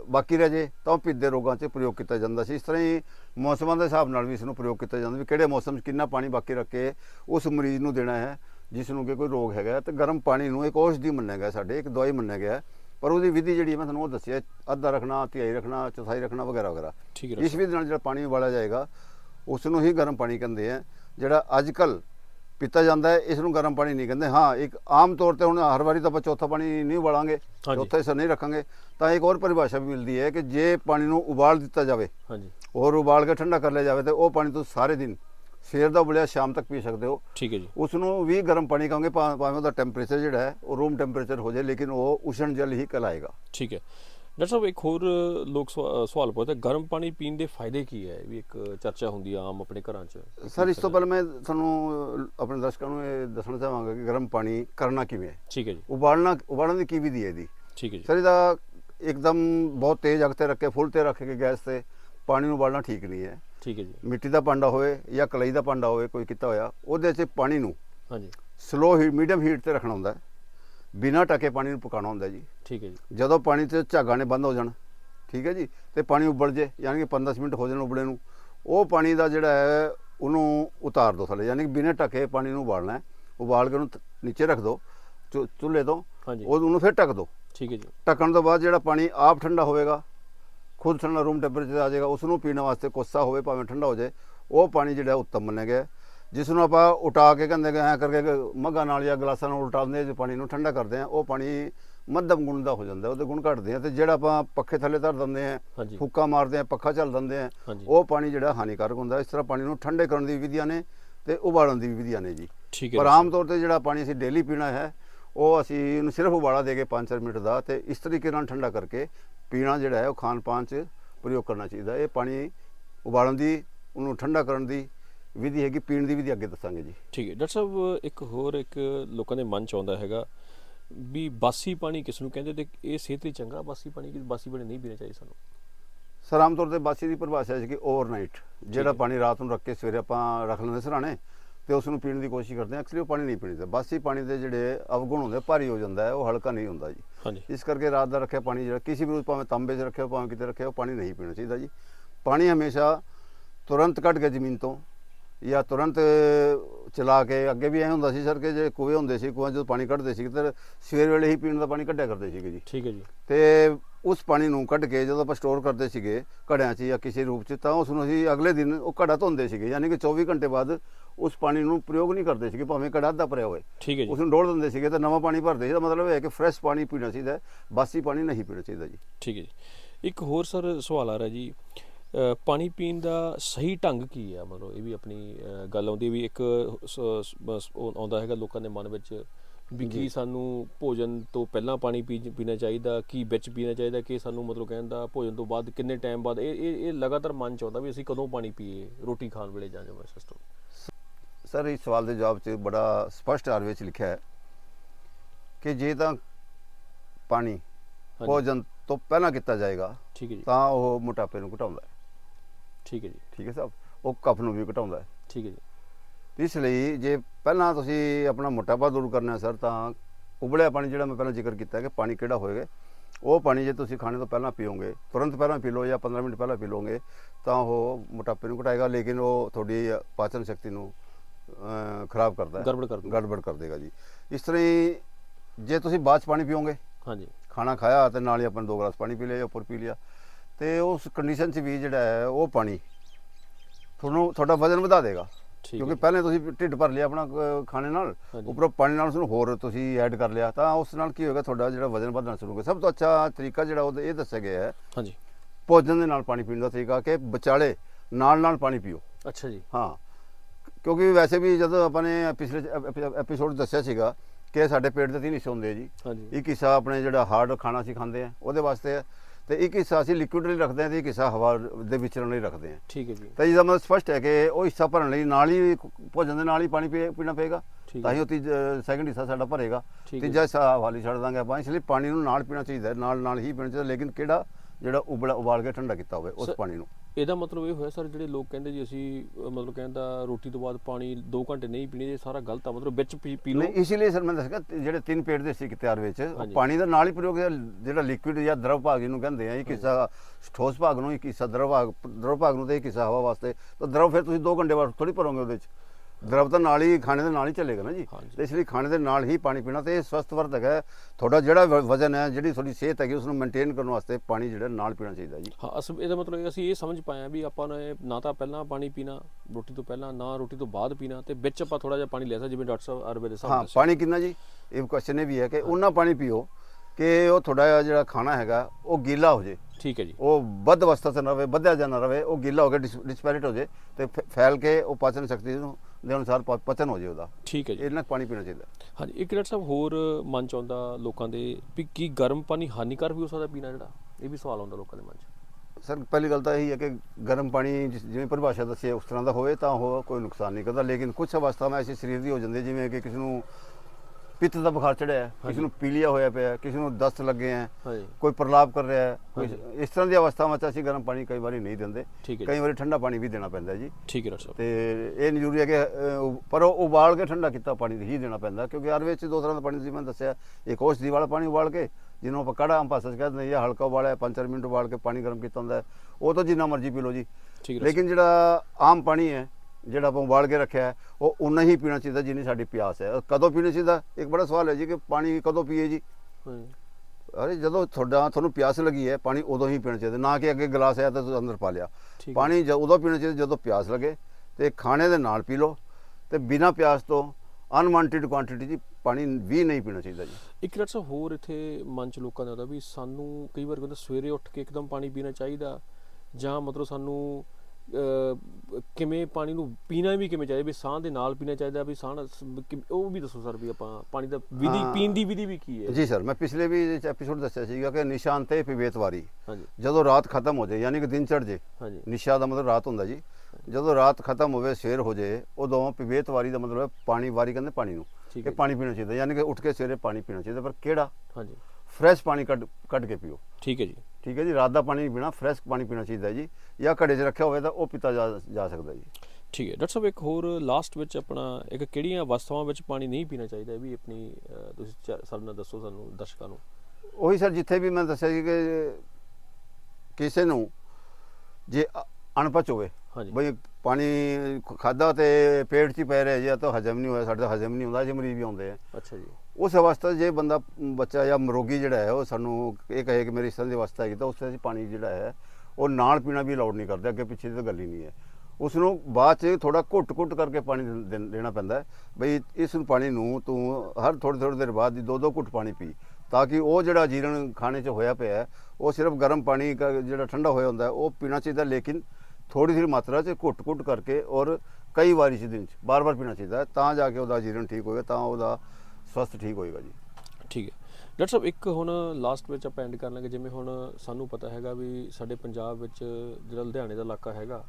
ਬਾਕੀ ਰਹਿ ਜੇ ਤਾਂ ਉਹ ਪਿੱਤ ਦੇ ਰੋਗਾਂ 'ਚ ਪ੍ਰਯੋਗ ਕੀਤਾ ਜਾਂਦਾ ਸੀ। ਇਸ ਤਰ੍ਹਾਂ ਹੀ ਮੌਸਮਾਂ ਦੇ ਹਿਸਾਬ ਨਾਲ ਵੀ ਇਸ ਨੂੰ ਪ੍ਰਯੋਗ ਕੀਤਾ ਜਾਂਦਾ ਵੀ ਕਿਹੜੇ ਮੌਸਮ 'ਚ ਕਿੰਨਾ ਪਾਣੀ ਬਾਕੀ ਰੱਖ ਕੇ ਉਸ ਮਰੀਜ਼ ਨੂੰ ਦੇਣਾ ਹੈ। ਜਿਸ ਨੂੰ ਕਿ ਕੋਈ ਰੋਗ ਹੈਗਾ ਤੇ ਗਰਮ ਪਾਣੀ ਨੂੰ ਇੱਕ ਔਸ਼ਧੀ ਮੰਨਿਆ ਗਿਆ ਸਾਡੇ ਇੱਕ ਦਵਾਈ ਮੰਨਿਆ ਗਿਆ। ਪਰ ਉਹਦੀ ਵਿਧੀ ਜਿਹੜੀ ਹੈ ਮੈਂ ਤੁਹਾਨੂੰ ਉਹ ਦੱਸਿਆ ਅੱਧਾ ਰੱਖਣਾ ਤਿਹਾਈ ਰੱਖਣਾ ਚੌਥਾਈ ਰੱਖਣਾ ਵਗੈਰਾ ਵਗੈਰਾ ਇਸ ਵਿਧੀ ਨਾਲ ਜਿਹੜਾ ਪਾਣੀ ਉਬਾਲਿਆ ਜਾਏਗਾ ਉਸ ਨੂੰ ਹੀ ਗਰਮ ਪਾਣੀ ਕਹਿੰਦੇ ਆ ਜਿਹੜਾ ਅੱਜ ਕੱਲ ਪੀਤਾ ਜਾਂਦਾ ਹੈ ਇਸ ਨੂੰ ਗਰਮ ਪਾਣੀ ਨਹੀਂ ਕਹਿੰਦੇ ਹਾਂ ਇੱਕ ਆਮ ਤੌਰ ਤੇ ਹੁਣ ਹਰ ਵਾਰੀ ਤਾਂ ਆਪਾਂ ਚੌਥਾ ਪਾਣੀ ਨਹੀਂ ਉਬਾਲਾਂਗੇ। ਚੌਥਾ ਹਿੱਸਾ ਨਹੀਂ ਰੱਖਾਂਗੇ ਤਾਂ ਇੱਕ ਹੋਰ ਪਰਿਭਾਸ਼ਾ ਵੀ ਮਿਲਦੀ ਹੈ ਕਿ ਜੇ ਪਾਣੀ ਨੂੰ ਉਬਾਲ ਦਿੱਤਾ ਜਾਵੇ ਹਾਂਜੀ ਔਰ ਉਬਾਲ ਕੇ ਠੰਡਾ ਕਰ ਲਿਆ ਜਾਵੇ ਤੇ ਉਹ ਪਾਣੀ ਤੁਸੀਂ ਸਾਰੇ ਦਿਨ ਸਵੇਰ ਦਾ ਉਬਲਿਆ ਸ਼ਾਮ ਤੱਕ ਪੀ ਸਕਦੇ ਹੋ। ਠੀਕ ਹੈ ਜੀ। ਉਸ ਨੂੰ ਵੀ ਗਰਮ ਪਾਣੀ ਕਹਾਂਗੇ ਭਾਵੇਂ ਉਹਦਾ ਟੈਂਪਰੇਚਰ ਜਿਹੜਾ ਹੈ ਉਹ ਰੂਮ ਟੈਂਪਰੇਚਰ ਹੋ ਜਾਏ ਲੇਕਿਨ ਉਹ ਉਸ਼ਣ ਜਲ ਹੀ ਕਲਾਏਗਾ। ਠੀਕ ਹੈ। ਡਾਕਟਰ ਸਾਹਿਬ ਇੱਕ ਹੋਰ ਲੋਕ ਸਵਾ- ਸਵਾਲ ਪੁੱਛਦੇ ਗਰਮ ਪਾਣੀ ਪੀਣ ਦੇ ਫਾਇਦੇ ਕੀ ਹੈ? ਇਹ ਵੀ ਇੱਕ ਚਰਚਾ ਹੁੰਦੀ ਆ ਆਮ ਆਪਣੇ ਘਰਾਂ 'ਚ। ਸਰ ਇਸ ਤੋਂ ਪਹਿਲਾਂ ਮੈਂ ਤੁਹਾਨੂੰ ਆਪਣੇ ਦਰਸ਼ਕਾਂ ਨੂੰ ਇਹ ਦੱਸਣਾ ਚਾਹਾਂਗਾ ਕਿ ਗਰਮ ਪਾਣੀ ਕਰਨਾ ਕਿਵੇਂ ਹੈ। ਠੀਕ ਹੈ ਜੀ। ਉਬਾਲਣਾ ਉਬਾਲਣ ਦੀ ਕੀ ਵਿਧੀ ਹੈ ਇਹਦੀ? ਠੀਕ ਹੈ ਜੀ। ਸਰ ਇਹਦਾ ਇੱਕਦਮ ਬਹੁਤ ਤੇਜ਼ ਅੱਗ ਤੇ ਰੱਖ ਕੇ ਫੁੱਲ ਤੇ ਰੱਖ ਕੇ ਗੈਸ ਤੇ ਪਾਣੀ ਨੂੰ ਉਬਾਲਣਾ ਠੀਕ ਨਹੀਂ ਹੈ। ਠੀਕ ਹੈ ਜੀ। ਮਿੱਟੀ ਦਾ ਭਾਂਡਾ ਹੋਵੇ ਜਾਂ ਕਲਈ ਦਾ ਭਾਂਡਾ ਹੋਵੇ ਕੋਈ ਕੀਤਾ ਹੋਇਆ ਉਹਦੇ 'ਚ ਪਾਣੀ ਨੂੰ ਹਾਂਜੀ। ਸਲੋ ਹੀਟ ਮੀਡੀਅਮ ਹੀਟ ਤੇ ਰੱਖਣਾ ਹੁੰਦਾ ਹੈ। ਬਿਨਾਂ ਟਕੇ ਪਾਣੀ ਨੂੰ ਪਕਾਉਣਾ ਹੁੰਦਾ ਜੀ। ਠੀਕ ਹੈ ਜੀ। ਜਦੋਂ ਪਾਣੀ ਤੇ ਝਾਗਾਂ ਨੇ ਬੰਦ ਹੋ ਜਾਣ ਠੀਕ ਹੈ ਜੀ ਤੇ ਪਾਣੀ ਉਬਲ ਜੇ ਯਾਨੀ ਕਿ 5-10 ਮਿੰਟ ਹੋ ਜਾਣ ਉਬਲੇ ਨੂੰ ਉਹ ਪਾਣੀ ਦਾ ਜਿਹੜਾ ਹੈ ਉਹਨੂੰ ਉਤਾਰ ਦਿਓ ਥੱਲੇ ਯਾਨੀ ਕਿ ਬਿਨਾਂ ਢੱਕੇ ਪਾਣੀ ਨੂੰ ਉਬਾਲਣਾ ਹੈ ਉਬਾਲ ਕੇ ਉਹਨੂੰ ਨੀਚੇ ਰੱਖ ਚੁ- ਚੁੱਲ੍ਹੇ ਤੋਂ ਹਾਂਜੀ। ਉਹ- ਉਹਨੂੰ ਫਿਰ ਢੱਕ ਦਿਓ ਠੀਕ ਹੈ ਜੀ। ਢੱਕਣ ਤੋਂ ਬਾਅਦ ਜਿਹੜਾ ਪਾਣੀ ਆਪ ਠੰਡਾ ਹੋਵੇਗਾ ਖੁਦ ਠੰਡਾ ਰੂਮ ਟੈਂਪਰੇਚਰ ਆ ਜਾਏਗਾ ਉਸ ਨੂੰ ਪੀਣ ਵਾਸਤੇ ਕੋਸਾ ਹੋਵੇ ਭਾਵੇਂ ਠੰਡਾ ਹੋ ਜਾਏ ਉਹ ਪਾਣੀ ਜਿਹੜਾ ਉੱਤਮ ਮੰਨਿਆ ਗਿਆ। ਜਿਸ ਨੂੰ ਆਪਾਂ ਉਟਾ ਕੇ ਕਹਿੰਦੇ ਐਂ ਕਰਕੇ ਮੱਗਾਂ ਨਾਲ ਜਾਂ ਗਲਾਸਾਂ ਨਾਲ ਉਲਟਾਉਂਦੇ ਜੇ ਪਾਣੀ ਨੂੰ ਠੰਡਾ ਕਰਦੇ ਆ ਉਹ ਪਾਣੀ ਮੱਧਮ ਗੁਣ ਦਾ ਹੋ ਜਾਂਦਾ ਉਹਦੇ ਗੁਣ ਘਟਦੇ ਆ। ਤੇ ਜਿਹੜਾ ਆਪਾਂ ਪੱਖੇ ਥੱਲੇ ਧਰ ਦਿੰਦੇ ਆ ਫੁੱਕਾ ਮਾਰਦੇ ਆ ਪੱਖਾ ਚੱਲ ਦਿੰਦੇ ਆ ਉਹ ਪਾਣੀ ਜਿਹੜਾ ਹਾਨੀਕਾਰਕ ਹੁੰਦਾ ਇਸ ਤਰ੍ਹਾਂ ਪਾਣੀ ਨੂੰ ਠੰਡੇ ਕਰਨ ਦੀ ਵਿਧੀਆਂ ਨੇ ਤੇ ਉਬਾਲਣ ਦੀ ਵਿਧੀਆਂ ਨੇ ਜੀ। ਠੀਕ ਹੈ ਪਰ ਆਮ ਤੌਰ ਤੇ ਜਿਹੜਾ ਪਾਣੀ ਅਸੀਂ ਡੇਲੀ ਪੀਣਾ ਹੈ ਉਹ ਅਸੀਂ ਉਹਨੂੰ ਸਿਰਫ ਉਬਾਲਾ ਦੇ ਕੇ 5-4 ਮਿੰਟ ਦਾ ਤੇ ਇਸ ਤਰੀਕੇ ਨਾਲ ਠੰਡਾ ਕਰਕੇ ਪੀਣਾ ਜਿਹੜਾ ਹੈ ਉਹ ਖਾਣ ਪਾਣ 'ਚ ਪ੍ਰਯੋਗ ਕਰਨਾ ਚਾਹੀਦਾ। ਇਹ ਪਾਣੀ ਉਬਾਲਣ ਦੀ ਉਹਨੂੰ ਠੰਡਾ ਕਰਨ ਦੀ ਵਿਧੀ ਹੈਗੀ ਪੀਣ ਦੀ ਵਿਧੀ ਅੱਗੇ ਦੱਸਾਂਗੇ ਜੀ। ਠੀਕ ਹੈ ਡਾਕਟਰ ਸਾਹਿਬ ਇੱਕ ਹੋਰ ਇੱਕ ਲੋਕਾਂ ਦੇ ਮਨ ਚ ਆਉਂਦਾ ਹੈਗਾ ਵੀ ਬਾਸੀ ਪਾਣੀ ਕਿਸ ਨੂੰ ਕਹਿੰਦੇ ਤੇ ਇਹ ਸਿਹਤ ਲਈ ਚੰਗਾ ਬਾਸੀ ਪਾਣੀ ਕਿ ਬਾਸੀ ਪਾਣੀ ਨਹੀਂ ਪੀਣਾ ਚਾਹੀਦਾ ਸਾਨੂੰ? ਸਰ ਆਮ ਤੌਰ ਤੇ ਬਾਸੀ ਦੀ ਪਰਿਭਾਸ਼ਾ ਹੈ ਕਿ ਓਵਰਨਾਈਟ ਜਿਹੜਾ। ਪਾਣੀ ਰਾਤ ਨੂੰ ਰੱਖ ਕੇ ਸਵੇਰੇ ਆਪਾਂ ਰੱਖ ਲੈਂਦੇ ਸਰਾਣੇ ਤੇ ਉਸ ਨੂੰ ਪੀਣ ਦੀ ਕੋਸ਼ਿਸ਼ ਕਰਦੇ ਹਾਂ। ਐਕਚੁਅਲੀ ਉਹ ਪਾਣੀ ਨਹੀਂ ਪੀਣੀਦਾ ਬਾਸੀ ਪਾਣੀ ਦੇ ਜਿਹੜੇ ਅਵਗੁਣ ਹੁੰਦੇ ਭਾਰੀ ਹੋ ਜਾਂਦਾ ਹੈ ਉਹ ਹਲਕਾ ਨਹੀਂ ਹੁੰਦਾ ਜੀ। ਹਾਂਜੀ। ਇਸ ਕਰਕੇ ਰਾਤ ਦਾ ਰੱਖਿਆ ਪਾਣੀ ਜਿਹੜਾ ਕਿਸੇ ਵੀ ਰੂਪ ਭਾਵੇਂ ਤਾਂਬੇ 'ਚ ਰੱਖਿਆ ਭਾਵੇਂ ਕਿਤੇ ਰੱਖਿਆ ਉਹ ਪਾਣੀ ਨਹੀਂ ਪੀਣਾ ਚਾਹੀਦਾ ਜੀ। ਪਾਣੀ ਹਮੇਸ਼ਾ ਤੁਰੰਤ ਕੱਢ ਕੇ ਜ਼ਮੀਨ ਤੋਂ ਜਾਂ ਤੁਰੰਤ ਚਲਾ ਕੇ ਅੱਗੇ ਵੀ ਐ ਹੁੰਦਾ ਸੀ ਸਰ ਕਿ ਜੇ ਕੂਏ ਹੁੰਦੇ ਸੀ ਕੂਆਂ 'ਚ ਜਦੋਂ ਪਾਣੀ ਕੱਢਦੇ ਸੀ ਤੇ ਸਵੇਰ ਵੇਲੇ ਹੀ ਪੀਣ ਦਾ ਪਾਣੀ ਕੱਢਿਆ ਕਰਦੇ ਸੀਗੇ ਜੀ। ਠੀਕ ਹੈ ਜੀ। ਤੇ ਉਸ ਪਾਣੀ ਨੂੰ ਕੱਢ ਕੇ ਜਦੋਂ ਆਪਾਂ ਸਟੋਰ ਕਰਦੇ ਸੀਗੇ ਘੜਿਆਂ 'ਚ ਜਾਂ ਕਿਸੇ ਰੂਪ 'ਚ ਤਾਂ ਉਸ ਨੂੰ ਅਸੀਂ ਅਗਲੇ ਦਿਨ ਉਹ ਘੜਾ ਧੋਂਦੇ ਸੀਗੇ ਯਾਨੀ ਕਿ 24 ਘੰਟੇ ਬਾਅਦ ਉਸ ਪਾਣੀ ਨੂੰ ਪ੍ਰਯੋਗ ਨਹੀਂ ਕਰਦੇ ਸੀਗੇ ਭਾਵੇਂ ਘੜਾ ਅੱਧਾ ਭਰਿਆ ਹੋਵੇ। ਠੀਕ ਹੈ ਜੀ। ਉਸ ਨੂੰ ਡੋਲ ਦਿੰਦੇ ਸੀਗੇ ਤਾਂ ਨਵਾਂ ਪਾਣੀ ਭਰਦੇ ਸੀ ਇਹਦਾ ਮਤਲਬ ਇਹ ਹੈ ਕਿ ਫਰੈਸ਼ ਪਾਣੀ ਪੀਣਾ ਚਾਹੀਦਾ ਹੈ ਬਾਸੀ ਪਾਣੀ ਨਹੀਂ ਪੀਣਾ ਚਾਹੀਦਾ ਜੀ। ਠੀਕ ਹੈ ਜੀ। ਇੱਕ ਹੋਰ ਸਰ ਸਵਾਲ ਆ ਰਿਹਾ ਜੀ ਪਾਣੀ ਪੀਣ ਦਾ ਸਹੀ ਢੰਗ ਕੀ ਹੈ ਮਤਲਬ ਇਹ ਵੀ ਆਪਣੀ ਗੱਲ ਆਉਂਦੀ ਵੀ ਇੱਕ ਆਉਂਦਾ ਹੈਗਾ ਲੋਕਾਂ ਦੇ ਮਨ ਵਿੱਚ ਵੀ ਕੀ ਸਾਨੂੰ ਭੋਜਨ ਤੋਂ ਪਹਿਲਾਂ ਪਾਣੀ ਪੀ- ਪੀਣਾ ਚਾਹੀਦਾ ਕੀ ਵਿੱਚ ਪੀਣਾ ਚਾਹੀਦਾ ਕਿ ਸਾਨੂੰ ਮਤਲਬ ਕਹਿੰਦਾ ਭੋਜਨ ਤੋਂ ਬਾਅਦ ਕਿੰਨੇ ਟਾਈਮ ਬਾਅਦ ਇਹ ਇਹ ਇਹ ਲਗਾਤਾਰ ਮਨ ਚ ਆਉਂਦਾ ਵੀ ਅਸੀਂ ਕਦੋਂ ਪਾਣੀ ਪੀਏ ਰੋਟੀ ਖਾਣ ਵੇਲੇ ਜਾਂ ਜਿਵੇਂ ਸਿਸਟਮ ਸਰ ਇਸ ਸਵਾਲ ਦੇ ਜਵਾਬ 'ਚ ਬੜਾ ਸਪਸ਼ਟ ਆਰ ਵਿੱਚ ਲਿਖਿਆ ਹੈ ਕਿ ਜੇ ਤਾਂ ਪਾਣੀ ਭੋਜਨ ਤੋਂ ਪਹਿਲਾਂ ਕੀਤਾ ਜਾਏਗਾ ਠੀਕ ਹੈ ਜੀ। ਤਾਂ ਉਹ ਮੋਟਾਪੇ ਨੂੰ ਘਟਾਉਂਦਾ ਹੈ। ਠੀਕ ਹੈ ਜੀ। ਠੀਕ ਹੈ ਸਾਹਿਬ ਉਹ ਕਫ ਨੂੰ ਵੀ ਘਟਾਉਂਦਾ ਹੈ। ਠੀਕ ਹੈ ਜੀ। ਇਸ ਲਈ ਜੇ ਪਹਿਲਾਂ ਤੁਸੀਂ ਆਪਣਾ ਮੋਟਾਪਾ ਦੂਰ ਕਰਨਾ ਹੈ ਸਰ ਤਾਂ ਉਬਲਿਆ ਪਾਣੀ ਜਿਹੜਾ ਮੈਂ ਪਹਿਲਾਂ ਜ਼ਿਕਰ ਕੀਤਾ ਕਿ ਪਾਣੀ ਕਿਹੜਾ ਹੋਏਗਾ ਉਹ ਪਾਣੀ ਜੇ ਤੁਸੀਂ ਖਾਣੇ ਤੋਂ ਪਹਿਲਾਂ ਪੀਓਗੇ ਤੁਰੰਤ ਪਹਿਲਾਂ ਪੀ ਲਓ ਜਾਂ 15 ਮਿੰਟ ਪਹਿਲਾਂ ਪੀ ਲਓਗੇ ਤਾਂ ਉਹ ਮੋਟਾਪੇ ਨੂੰ ਘਟਾਏਗਾ ਲੇਕਿਨ ਉਹ ਤੁਹਾਡੀ ਪਾਚਨ ਸ਼ਕਤੀ ਨੂੰ ਖਰਾਬ ਕਰਦਾ ਹੈ। ਗੜਬੜ ਕਰ ਦੂਗਾ। ਗੜਬੜ ਕਰ ਦੇਗਾ ਜੀ। ਇਸ ਤਰ੍ਹਾਂ ਹੀ ਜੇ ਤੁਸੀਂ ਬਾਅਦ ਚ ਪਾਣੀ ਪੀਓਗੇ ਹਾਂਜੀ। ਖਾਣਾ ਖਾਇਆ ਤੇ ਨਾਲ ਹੀ ਆਪਾਂ ਦੋ ਗਲਾਸ ਪਾਣੀ ਪੀ ਲਿਆ ਜਾਂ ਉੱਪਰ ਪੀ ਲਿਆ ਤੇ ਉਸ ਕੰਡੀਸ਼ਨ 'ਚ ਵੀ ਜਿਹੜਾ ਹੈ ਉਹ ਪਾਣੀ ਤੁਹਾਨੂੰ ਤੁਹਾਡਾ ਵਜ਼ਨ ਵਧਾ ਦੇਗਾ। ਕਿਉਂਕਿ ਪਹਿਲੇ ਤੁਸੀਂ ਢਿੱਡ ਭਰ ਲਿਆ ਆਪਣਾ ਖਾਣੇ ਨਾਲ। ਉੱਪਰੋਂ ਪਾਣੀ ਨਾਲ ਉਸਨੂੰ ਹੋਰ ਤੁਸੀਂ ਐਡ ਕਰ ਲਿਆ ਤਾਂ ਉਸ ਨਾਲ ਕੀ ਹੋਏਗਾ ਤੁਹਾਡਾ ਜਿਹੜਾ ਵਜ਼ਨ ਵਧਣਾ ਸ਼ੁਰੂ ਹੋਗਾ ਸਭ ਤੋਂ ਅੱਛਾ ਤਰੀਕਾ ਜਿਹੜਾ ਉਹ ਇਹ ਦੱਸਿਆ ਗਿਆ ਹੈ ਹਾਂਜੀ। ਭੋਜਨ ਦੇ ਨਾਲ ਪਾਣੀ ਪੀਣ ਦਾ ਤਰੀਕਾ ਕਿ ਵਿਚਾਲੇ ਨਾਲ ਨਾਲ ਪਾਣੀ ਪੀਓ। ਅੱਛਾ ਜੀ। ਹਾਂ। ਕਿਉਂਕਿ ਵੈਸੇ ਵੀ ਜਦੋਂ ਆਪਾਂ ਨੇ ਪਿਛਲੇ ਐਪੀਸੋਡ ਦੱਸਿਆ ਸੀਗਾ ਕਿ ਸਾਡੇ ਪੇਟ ਦੇ ਤਿੰਨ ਹਿੱਸੇ ਹੁੰਦੇ ਆ ਜੀ। ਹਾਂਜੀ। ਇੱਕ ਹਿੱਸਾ ਆਪਣੇ ਜਿਹੜਾ ਹਾਰਡ ਖਾਣਾ ਅਸੀਂ ਖਾਂਦੇ ਆ ਉਹਦੇ ਵਾਸਤੇ ਹੈ ਤੇ ਇੱਕ ਹਿੱਸਾ ਅਸੀਂ ਲਿਕੁਇਡ ਲਈ ਰੱਖਦੇ ਆ ਤੇ ਇੱਕ ਹਿੱਸਾ ਹਵਾ ਦੇ ਵਿਚਰਨ ਲਈ ਰੱਖਦੇ ਆ ਠੀਕ ਹੈ ਜੀ। ਤਾਂ ਇਹਦਾ ਮਤਲਬ ਸਪਸ਼ਟ ਹੈ ਕਿ ਉਹ ਹਿੱਸਾ ਭਰਨ ਲਈ ਨਾਲ ਹੀ ਭੋਜਨ ਦੇ ਨਾਲ ਹੀ ਪਾਣੀ ਪੀਣਾ ਪਏਗਾ। ਤਾਂ ਹੈ ਹੀ ਉਹ ਸੈਕੰਡ ਹਿੱਸਾ ਸਾਡਾ ਭਰੇਗਾ। ਹੈ। ਤੀਜਾ ਹਿੱਸਾ ਹਵਾ ਲਈ ਛੱਡ ਦਾਂਗੇ ਆਪਾਂ ਇਸ ਲਈ ਪਾਣੀ ਨੂੰ ਨਾਲ ਪੀਣਾ ਚਾਹੀਦਾ ਹੈ, ਨਾਲ ਨਾਲ ਹੀ ਪੀਣਾ ਚਾਹੀਦਾ ਲੇਕਿਨ ਕਿਹੜਾ ਜਿਹੜਾ ਉਬਲਾ ਉਬਾਲ ਕੇ ਠੰਡਾ ਕੀਤਾ ਹੋਵੇ ਉਸ ਪਾਣੀ ਨੂੰ। ਇਹਦਾ ਮਤਲਬ ਇਹ ਹੋਇਆ ਸਰ ਜਿਹੜੇ ਲੋਕ ਕਹਿੰਦੇ ਜੀ ਅਸੀਂ ਮਤਲਬ ਕਹਿੰਦਾ ਰੋਟੀ ਤੋਂ ਬਾਅਦ ਪਾਣੀ 2 ਘੰਟੇ ਨਹੀਂ ਪੀਣੀ ਇਹ ਸਾਰਾ ਗਲਤ ਆ ਮਤਲਬ ਵਿੱਚ ਪੀ ਪੀ ਲਓ। ਨਹੀਂ ਇਸ ਲਈ ਸਰ ਮੈਂ ਦੱਸਿਆ ਜਿਹੜੇ ਤਿੰਨ ਪੇਟ ਦੇ ਸੀ ਤਿਆਰ ਵਿੱਚ। ਪਾਣੀ ਦਾ ਨਾਲ ਹੀ ਪ੍ਰਯੋਗ ਜਿਹੜਾ ਲਿਕੁਇਡ ਜਾਂ ਦਰਵ ਭਾਗ ਜਿਹਨੂੰ ਕਹਿੰਦੇ ਆ ਇੱਕ ਹਿੱਸਾ ਠੋਸ ਭਾਗ ਨੂੰ ਇੱਕ ਹਿੱਸਾ ਦਰਵ ਭਾਗ ਦਰਵ ਭਾਗ ਨੂੰ ਤੇ ਇੱਕ ਹਿੱਸਾ ਹਵਾ ਵਾਸਤੇ ਤਾਂ ਦਰਵ ਫਿਰ ਤੁਸੀਂ 2 ਘੰਟੇ ਬਾਅਦ ਥੋੜੀ ਭਰੋਗੇ ਉਹਦੇ ਵਿੱਚ। ਦਰਵ ਤਾਂ ਨਾਲ ਹੀ ਖਾਣੇ ਦੇ ਨਾਲ ਹੀ ਚੱਲੇਗਾ ਨਾ ਜੀ। ਤੇ ਇਸ ਲਈ ਖਾਣੇ ਦੇ ਨਾਲ ਹੀ ਪਾਣੀ ਪੀਣਾ ਤੇ ਇਹ ਸਵਸਥਵਰਧਕ ਹੈ। ਤੁਹਾਡਾ ਜਿਹੜਾ ਵਜ਼ਨ ਹੈ ਜਿਹੜੀ ਤੁਹਾਡੀ ਸਿਹਤ ਹੈਗੀ ਉਸ ਨੂੰ ਮੇਨਟੇਨ ਕਰਨ ਵਾਸਤੇ ਪਾਣੀ ਜਿਹੜਾ ਨਾਲ ਪੀਣਾ ਚਾਹੀਦਾ ਜੀ। ਹਾਂ ਅਸਲ ਇਹਦਾ ਮਤਲਬ ਅਸੀਂ ਇਹ ਸਮਝ ਪਾਏ ਆ ਵੀ ਆਪਾਂ ਨੇ ਨਾ ਤਾਂ ਪਹਿਲਾਂ ਪਾਣੀ ਪੀਣਾ ਰੋਟੀ ਤੋਂ ਪਹਿਲਾਂ ਨਾ ਰੋਟੀ ਤੋਂ ਬਾਅਦ ਪੀਣਾ ਤੇ ਵਿੱਚ ਆਪਾਂ ਥੋੜਾ ਜਿਹਾ ਪਾਣੀ ਲੈ ਸਕਦਾ ਜਿਵੇਂ ਡਾਕਟਰ ਸਾਹਿਬ ਆਯੁਰਵੇਦ ਦੇ ਹਿਸਾਬ ਹਾਂ ਨਾਲ। ਪਾਣੀ ਕਿੰਨਾ ਜੀ? ਇਹ ਕੁਐਸਚਨ ਇਹ ਵੀ ਹੈ ਕਿ ਉਹਨਾਂ ਪਾਣੀ ਪੀਓ ਕਿ ਉਹ ਤੁਹਾਡਾ ਜਿਹੜਾ ਖਾਣਾ ਹੈਗਾ ਉਹ ਗੀਲਾ ਹੋ ਜੇ। ਠੀਕ ਹੈ ਜੀ। ਉਹ ਵੱਧ ਅਵਸਥਾ 'ਚ ਨਾ ਰਵੇ ਵਧਿਆ ਜਾ ਨਾ ਰਵੇ ਉਹ ਗਿੱਲਾ ਹੋ ਕੇ ਡਿਸਪੈਰਿਟ ਹੋ ਜੇ ਤੇ ਫੈਲ ਕੇ ਉਹ ਪਾਚਨ ਸ਼ਕਤੀ ਨੂੰ ਦੇ ਅਨੁਸਾਰ ਪ- ਪਚਨ ਹੋ ਜੇ ਉਹਦਾ। ਠੀਕ ਹੈ ਜੀ। ਇਹਨਾਂ ਪਾਣੀ ਪੀਣਾ ਚਾਹੀਦਾ। ਹਾਂਜੀ ਇੱਕ ਡਾਕਟਰ ਸਾਹਿਬ ਹੋਰ ਮਨ ਚ ਆਉਂਦਾ ਲੋਕਾਂ ਦੇ ਵੀ ਕੀ ਗਰਮ ਪਾਣੀ ਹਾਨੀਕਾਰਕ ਵੀ ਹੋ ਸਕਦਾ ਪੀਣਾ ਜਿਹੜਾ? ਇਹ ਵੀ ਸਵਾਲ ਆਉਂਦਾ ਲੋਕਾਂ ਦੇ ਮਨ ਚ। ਸਰ ਪਹਿਲੀ ਗੱਲ ਤਾਂ ਇਹੀ ਹੈ ਕਿ ਗਰਮ ਪਾਣੀ ਜਿਸ- ਜਿਵੇਂ ਪਰਿਭਾਸ਼ਾ ਦੱਸੀ ਹੈ ਉਸ ਤਰ੍ਹਾਂ ਦਾ ਹੋਵੇ ਤਾਂ ਉਹ ਕੋਈ ਨੁਕਸਾਨ ਨਹੀਂ ਕਰਦਾ। ਲੇਕਿਨ ਕੁਝ ਅਵਸਥਾਵਾਂ ਐਸੀ ਸਰੀਰ ਦੀ ਹੋ ਜਾਂਦੀ ਹੈ, ਜਿਵੇਂ ਕਿ ਕਿਸੇ ਨੂੰ ਪਿੱਤ ਦਾ ਬੁਖਾਰ ਚੜਿਆ ਹੈ, ਕਿਸੇ ਨੂੰ ਪੀਲੀਆ ਹੋਇਆ ਪਿਆ ਹੈ, ਕਿਸੇ ਨੂੰ ਦਸਤ ਲੱਗੇ ਹੈ ਹਾਂਜੀ। ਕੋਈ ਪ੍ਰਲਾਪ ਕਰ ਰਿਹਾ ਹੈ ਕੋਈ। ਇਸ ਤਰ੍ਹਾਂ ਦੀ ਅਵਸਥਾਵਾਂ 'ਚ ਅਸੀਂ ਗਰਮ ਪਾਣੀ ਕਈ ਵਾਰੀ ਨਹੀਂ ਦਿੰਦੇ। ਠੀਕ ਹੈ ਕਈ ਵਾਰੀ ਠੰਡਾ ਪਾਣੀ ਵੀ ਦੇਣਾ ਪੈਂਦਾ ਜੀ। ਠੀਕ ਹੈ ਡਾਕਟਰ ਸਾਹਿਬ ਤੇ ਇਹ ਨਹੀਂ ਜ਼ਰੂਰੀ ਹੈ ਕਿ ਪਰ ਉਹ ਉਬਾਲ ਕੇ ਠੰਡਾ ਕੀਤਾ ਪਾਣੀ ਹੀ ਦੇਣਾ ਪੈਂਦਾ ਕਿਉਂਕਿ ਹਰ ਵਿੱਚ ਦੋ ਤਰ੍ਹਾਂ ਦਾ ਪਾਣੀ ਤੁਸੀਂ ਮੈਂ ਦੱਸਿਆ। ਇੱਕ ਔਸ਼ਧੀ ਵਾਲਾ ਪਾਣੀ ਉਬਾਲ ਕੇ ਜਿਹਨੂੰ ਆਪਾਂ ਕਾੜਾ ਆਮ ਭਾਸ਼ਾ 'ਚ ਕਹਿੰਦੇ ਨੇ ਜਾਂ ਹਲਕਾ ਉਬਾਲਿਆ 5-4 ਮਿੰਟ ਉਬਾਲ ਕੇ ਪਾਣੀ ਗਰਮ ਕੀਤਾ ਹੁੰਦਾ ਹੈ ਉਹ ਤਾਂ ਜਿੰਨਾ ਮਰਜ਼ੀ ਪੀ ਲਓ ਜੀ। ਠੀਕ ਹੈ ਲੇਕਿਨ ਜਿਹੜਾ ਆਮ ਪਾਣੀ ਹੈ ਜਿਹੜਾ ਆਪਾਂ ਉਬਾਲ ਕੇ ਰੱਖਿਆ ਹੈ ਉਹ ਉਨਾ ਹੀ ਪੀਣਾ ਚਾਹੀਦਾ ਜਿੰਨੀ ਸਾਡੀ ਪਿਆਸ ਹੈ। ਕਦੋਂ ਪੀਣਾ ਚਾਹੀਦਾ? ਇੱਕ ਬੜਾ ਸਵਾਲ ਹੈ ਜੀ ਕਿ ਪਾਣੀ ਕਦੋਂ ਪੀਏ ਜੀ? ਅਰੇ ਜਦੋਂ ਤੁਹਾਡਾ ਤੁਹਾਨੂੰ ਪਿਆਸ ਲੱਗੀ ਹੈ ਪਾਣੀ ਉਦੋਂ ਹੀ ਪੀਣਾ ਚਾਹੀਦਾ ਨਾ ਕਿ ਅੱਗੇ ਗਲਾਸ ਆਇਆ ਤਾਂ ਤੁਸੀਂ ਅੰਦਰ ਪਾ ਲਿਆ। ਪਾਣੀ ਉਦੋਂ ਪੀਣਾ ਚਾਹੀਦਾ ਜਦੋਂ ਪਿਆਸ ਲੱਗੇ ਤੇ ਖਾਣੇ ਦੇ ਨਾਲ ਪੀ ਲਓ ਤੇ ਬਿਨਾਂ ਪਿਆਸ ਤੋਂ ਅਨਵਾਂਟਿਡ ਕੁਆਂਟੀਟੀ ਜੀ ਪਾਣੀ ਵੀ ਨਹੀਂ ਪੀਣਾ ਚਾਹੀਦਾ ਜੀ। ਇੱਕ ਸਾਹਿਬ ਹੋਰ ਇੱਥੇ ਮਨ ਚ ਲੋਕਾਂ ਦਾ ਆਉਂਦਾ ਵੀ ਸਾਨੂੰ ਕਈ ਵਾਰ ਕਹਿੰਦੇ ਸਵੇਰੇ ਉੱਠ ਕੇ ਇੱਕਦਮ ਪਾਣੀ ਪੀਣਾ ਚਾਹੀਦਾ ਜਾਂ ਮਤਲਬ ਸਾਨੂੰ ਕਿਵੇਂ ਪਾਣੀ ਨੂੰ ਪੀਣਾ ਵੀ ਕਿਵੇਂ ਚਾਹੀਦਾ ਵੀ ਸਾਹ ਦੇ ਨਾਲ ਪੀਣਾ ਚਾਹੀਦਾ ਵੀ ਸਾਹ ਉਹ ਵੀ ਦੱਸੋ ਸਰ ਵੀ ਆਪਾਂ ਪਾਣੀ ਦਾ ਵਿਧੀ। ਪੀਣ ਦੀ ਵਿਧੀ ਵੀ ਕੀ ਹੈ? ਜੀ ਸਰ ਮੈਂ ਪਿਛਲੇ ਵੀ ਐਪੀਸੋਡ ਦੱਸਿਆ ਸੀਗਾ ਕਿ ਨਿਸ਼ਾਨ ਤੇ ਪਿਵੇਤਵਾਰੀ ਹਾਂਜੀ। ਜਦੋਂ ਰਾਤ ਖਤਮ ਹੋ ਜਾਏ ਯਾਨੀ ਕਿ ਦਿਨ ਚੜ ਜੇ ਹਾਂਜੀ। ਨਿਸ਼ਾ ਦਾ ਮਤਲਬ ਰਾਤ ਹੁੰਦਾ ਜੀ। ਜਦੋਂ ਰਾਤ ਖਤਮ ਹੋਵੇ ਸਵੇਰ ਹੋ ਜਾਏ ਉਦੋਂ ਪਿਵੇਤਵਾਰੀ ਦਾ ਮਤਲਬ ਹੈ ਪਾਣੀ ਵਾਰੀ ਕਹਿੰਦੇ ਪਾਣੀ ਨੂੰ ਕਿ ਪਾਣੀ ਪੀਣਾ ਚਾਹੀਦਾ ਯਾਨੀ ਕਿ ਉੱਠ ਕੇ ਸਵੇਰੇ ਪਾਣੀ ਪੀਣਾ ਚਾਹੀਦਾ ਪਰ ਕਿਹੜਾ? ਹਾਂਜੀ। ਫਰੈਸ਼ ਪਾਣੀ ਕੱਢ ਕੱਢ ਕੇ ਪੀਓ। ਠੀਕ ਹੈ ਜੀ। ਠੀਕ ਹੈ ਜੀ ਰਾਤ ਦਾ ਪਾਣੀ ਨਹੀਂ ਪੀਣਾ ਫਰੈਸ਼ ਪਾਣੀ ਪੀਣਾ ਚਾਹੀਦਾ ਜੀ ਜਾਂ ਘੜੇ 'ਚ ਰੱਖਿਆ ਹੋਵੇ ਤਾਂ ਉਹ ਪੀਤਾ ਜਾ ਜਾ ਸਕਦਾ ਜੀ। ਠੀਕ ਹੈ ਡਾਕਟਰ ਸਾਹਿਬ ਇੱਕ ਹੋਰ ਲਾਸਟ ਵਿੱਚ ਆਪਣਾ ਇੱਕ ਕਿਹੜੀਆਂ ਅਵਸਥਾਵਾਂ ਵਿੱਚ ਪਾਣੀ ਨਹੀਂ ਪੀਣਾ ਚਾਹੀਦਾ ਇਹ ਵੀ ਆਪਣੀ ਤੁਸੀਂ ਸਾਡੇ ਨਾਲ ਦੱਸੋ ਸਾਨੂੰ ਦਰਸ਼ਕਾਂ ਨੂੰ। ਉਹੀ ਸਰ ਜਿੱਥੇ ਵੀ ਮੈਂ ਦੱਸਿਆ ਸੀ ਕਿ ਕਿਸੇ ਨੂੰ ਜੇ ਅਣਪਚ ਹੋਵੇ ਹਾਂਜੀ। ਬਈ ਪਾਣੀ ਖਾਦਾ ਤੇ ਪੇਟ 'ਚ ਪੈ ਰਿਹਾ ਜੀ ਤਾਂ ਹਜਮ ਨਹੀਂ ਹੋਇਆ ਸਾਡੇ ਤਾਂ ਹਜਮ ਨਹੀਂ ਹੁੰਦਾ ਜੀ ਮਰੀਜ਼ ਵੀ ਆਉਂਦੇ ਆ। ਅੱਛਾ ਜੀ। ਉਸ ਅਵਸਥਾ ਜੇ ਬੰਦਾ ਬੱਚਾ ਜਾਂ ਮਰੋਗੀ ਜਿਹੜਾ ਹੈ ਉਹ ਸਾਨੂੰ ਇਹ ਕਹੇ ਕਿ ਮੇਰੀ ਇਸ ਤਰ੍ਹਾਂ ਦੀ ਅਵਸਥਾ ਹੈਗੀ ਤਾਂ ਉਸ ਵਿੱਚ ਪਾਣੀ ਜਿਹੜਾ ਹੈ ਉਹ ਨਾਲ ਪੀਣਾ ਵੀ ਅਲਾਉਡ ਨਹੀਂ ਕਰਦੇ ਅੱਗੇ ਪਿੱਛੇ ਦੀ ਤਾਂ ਗੱਲ ਹੀ ਨਹੀਂ ਹੈ। ਉਸ ਨੂੰ ਬਾਅਦ 'ਚ ਥੋੜਾ ਘੁੱਟ-ਘੁੱਟ ਕਰਕੇ ਪਾਣੀ ਦੇਣਾ ਪੈਂਦਾ ਬਈ ਇਸ ਨੂੰ ਪਾਣੀ ਨੂੰ ਤੂੰ ਹਰ ਥੋੜੀ ਥੋੜੀ ਦੇਰ ਬਾਅਦ ਦੀ ਦੋ ਦੋ ਘੁੱਟ ਪਾਣੀ ਪੀ ਤਾਂ ਕਿ ਉਹ ਜਿਹੜਾ ਜੀਰਨ ਖਾਣੇ 'ਚ ਹੋਇਆ ਪਿਆ ਉਹ ਸਿਰਫ ਗਰਮ ਪਾਣੀ ਜਿਹੜਾ ਠੰਡਾ ਹੋਇਆ ਹੁੰਦਾ ਉਹ ਪੀਣਾ ਚਾਹੀਦਾ ਲੇਕਿਨ ਥੋੜੀ ਥੋੜੀ ਮਾਤਰਾ 'ਚ ਘੁੱਟ-ਘੁੱਟ ਕਰਕੇ ਔਰ ਕਈ ਵਾਰੀ ਚ ਦਿਨ 'ਚ ਬਾਰ-ਬਾਰ ਪੀਣਾ ਚਾਹੀਦਾ। ਤਾਂ ਜਾ ਕੇ ਉਹਦਾ ਜੀਰਨ ਠੀਕ ਹੋਏਗਾ ਤਾਂ ਉਹਦਾ ਸਵਸਥ ਠੀਕ ਹੋਏਗਾ ਜੀ। ਠੀਕ ਹੈ। ਡਾਕਟਰ ਸਾਹਿਬ ਇੱਕ ਹੁਣ ਲਾਸਟ ਵਿੱਚ ਆਪਾਂ ਐਂਡ ਕਰ ਲਾਂਗੇ ਜਿਵੇਂ ਹੁਣ ਸਾਨੂੰ ਪਤਾ ਹੈਗਾ ਵੀ ਸਾਡੇ ਪੰਜਾਬ ਵਿੱਚ ਜਿਹੜਾ ਲੁਧਿਆਣੇ ਦਾ ਇਲਾਕਾ ਹੈਗਾ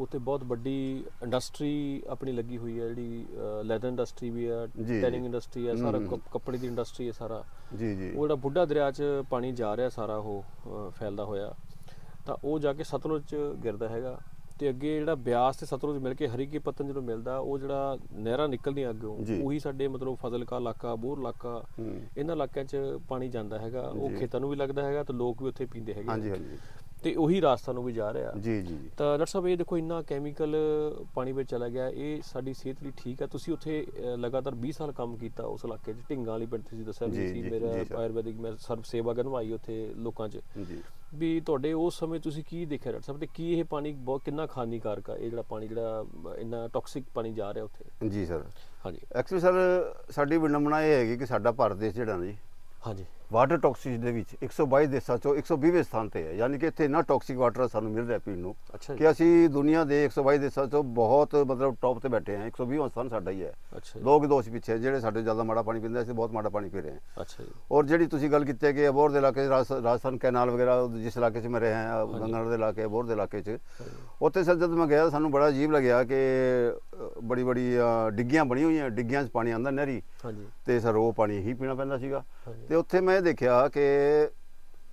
ਉੱਥੇ ਬਹੁਤ ਵੱਡੀ ਇੰਡਸਟਰੀ ਆਪਣੀ ਲੱਗੀ ਹੋਈ ਹੈ ਜਿਹੜੀ ਲੈਦਰ ਇੰਡਸਟਰੀ ਵੀ ਹੈ। ਟੈਨਿੰਗ ਇੰਡਸਟਰੀ ਹੈ ਸਾਰਾ ਕੱਪੜੇ ਦੀ ਇੰਡਸਟਰੀ ਹੈ ਸਾਰਾ। ਜੀ ਜੀ। ਉਹ ਜਿਹੜਾ ਬੁੱਢਾ ਦਰਿਆ 'ਚ ਪਾਣੀ ਜਾ ਰਿਹਾ ਸਾਰਾ ਉਹ ਫੈਲਦਾ ਹੋਇਆ। ਤਾਂ ਉਹ ਜਾ ਕੇ ਸਤਲੁਜ 'ਚ ਗਿਰਦਾ ਹੈਗਾ ਤੇ ਅੱਗੇ ਜਿਹੜਾ ਬਿਆਸ ਤੇ ਸਤਲੁਜ ਮਿਲ ਕੇ ਹਰੀਕੇ ਪੱਤਨ ਜਦੋਂ ਮਿਲਦਾ ਉਹ ਜਿਹੜਾ ਨਹਿਰਾਂ ਨਿਕਲਦੀਆਂ ਅੱਗੋਂ। ਉਹੀ ਸਾਡੇ ਮਤਲਬ ਫਜ਼ਲਕਾ ਇਲਾਕਾ ਬੋਰ ਇਲਾਕਾ। ਇਹਨਾਂ ਇਲਾਕਿਆਂ 'ਚ ਪਾਣੀ ਜਾਂਦਾ ਹੈਗਾ ਉਹ। ਖੇਤਾਂ ਨੂੰ ਵੀ ਲੱਗਦਾ ਹੈਗਾ ਤੇ ਲੋਕ ਵੀ ਉੱਥੇ ਪੀਂਦੇ ਹੈਗੇ ਹਾਂਜੀ ਹਾਂਜੀ ਤੇ ਉਹੀ ਰਾਸਤਾ ਨੂੰ ਵੀ ਜਾ ਰਿਹਾ। ਜੀ ਜੀ ਜੀ। ਤਾਂ ਡਾਕਟਰ ਸਾਹਿਬ ਇਹ ਦੇਖੋ ਇੰਨਾ ਕੈਮੀਕਲ ਪਾਣੀ ਵਿੱਚ ਚਲਾ ਗਿਆ ਇਹ ਸਾਡੀ ਸਿਹਤ ਲਈ ਠੀਕ ਹੈ ਤੁਸੀਂ ਉੱਥੇ ਲਗਾਤਾਰ 20 ਸਾਲ ਕੰਮ ਕੀਤਾ ਉਸ ਇਲਾਕੇ 'ਚ ਢਿੰਗਾਂ ਵਾਲੀ ਪਿੰਡ ਤੁਸੀਂ ਦੱਸਿਆ ਵੀ ਸੀ ਮੇਰਾ। ਆਯੁਰਵੈਦਿਕ ਮੈਂ ਸਰਵ ਸੇਵਾ ਕਰਵਾਈ ਉੱਥੇ ਲੋਕਾਂ 'ਚ। ਜੀ। ਵੀ ਤੁਹਾਡੇ ਉਸ ਸਮੇਂ ਤੁਸੀਂ ਕੀ ਦੇਖਿਆ ਡਾਕਟਰ ਸਾਹਿਬ? ਤੇ ਕੀ ਇਹ ਪਾਣੀ ਬਹੁਤ ਕਿੰਨਾ ਹਾਨੀਕਾਰਕ ਆ? ਇਹ ਜਿਹੜਾ ਪਾਣੀ ਜਿਹੜਾ ਇੰਨਾ ਟੌਕਸਿਕ ਪਾਣੀ ਜਾ ਰਿਹਾ ਉੱਥੇ? ਜੀ ਸਰ। ਹਾਂਜੀ। ਐਕਚੁਅਲੀ ਸਰ ਸਾਡੀ ਵਿਡੰਬਨਾ ਇਹ ਹੈਗੀ ਕਿ ਸਾਡਾ ਭਾਰਤ ਦੇਸ਼ ਜਿਹੜਾ ਨਾ ਜੀ ਹਾਂਜੀ। ਵਾਟਰ ਟੌਕਸਿਕ ਦੇ ਵਿੱਚ 122 ਦੇਸ਼ਾਂ ਚੋਂ 120ਵੇਂ ਸਥਾਨ ਤੇ ਹੈ। ਯਾਨੀ ਕਿ ਇੱਥੇ ਇੰਨਾ ਟੌਕਸਿਕ ਵਾਟਰ ਸਾਨੂੰ ਮਿਲ ਰਿਹਾ ਪੀਣ ਨੂੰ ਅੱਛਾ ਕਿ ਅਸੀਂ ਦੁਨੀਆ ਦੇ 122 ਦੇਸ਼ਾਂ ਚੋਂ ਬਹੁਤ ਮਤਲਬ ਟੌਪ ਤੇ ਬੈਠੇ ਹਾਂ। 120ਵਾਂ ਸਥਾਨ ਸਾਡਾ ਹੀ ਹੈ। ਅੱਛਾ ਜੀ। ਦੋ ਕਿ ਦੋਸ਼ ਪਿੱਛੇ ਜਿਹੜੇ ਸਾਡੇ ਜ਼ਿਆਦਾ ਮਾੜਾ ਪਾਣੀ ਪੀਂਦੇ ਅਸੀਂ ਬਹੁਤ ਮਾੜਾ ਪਾਣੀ ਪੀ ਰਹੇ ਹਾਂ। ਅੱਛਾ ਜੀ। ਔਰ ਜਿਹੜੀ ਤੁਸੀਂ ਗੱਲ ਕੀਤੀ ਹੈ ਕਿ ਅਬੋਰ ਦੇ ਇਲਾਕੇ ਰਾਜਸਥਾਨ ਕੈਨਾਲ ਵਗੈਰਾ ਜਿਸ ਇਲਾਕੇ 'ਚ ਮੈਂ ਰਿਹਾ ਹਾਂ ਗੰਗਾਨਗਰ ਦੇ ਇਲਾਕੇ ਅਬੋਰ ਦੇ ਇਲਾਕੇ 'ਚ। ਉੱਥੇ ਸਰ ਜਦ ਮੈਂ ਗਿਆ ਸਾਨੂੰ ਬੜਾ ਅਜੀਬ ਲੱਗਿਆ ਕਿ ਬੜੀ ਬੜੀ ਡਿੱਗੀਆਂ ਬਣੀਆਂ ਹੋਈਆਂ। ਡਿੱਗੀਆਂ 'ਚ ਪਾਣੀ ਆਉਂਦਾ ਨਹਿਰੀ ਤੇ ਸਰ ਉਹ ਪਾਣੀ ਹੀ ਪੀਣਾ ਪੈਂਦਾ ਸੀਗਾ। ਤੇ ਉੱਥੇ ਮੈਂ ਇਹ ਦੇਖਿਆ ਕਿ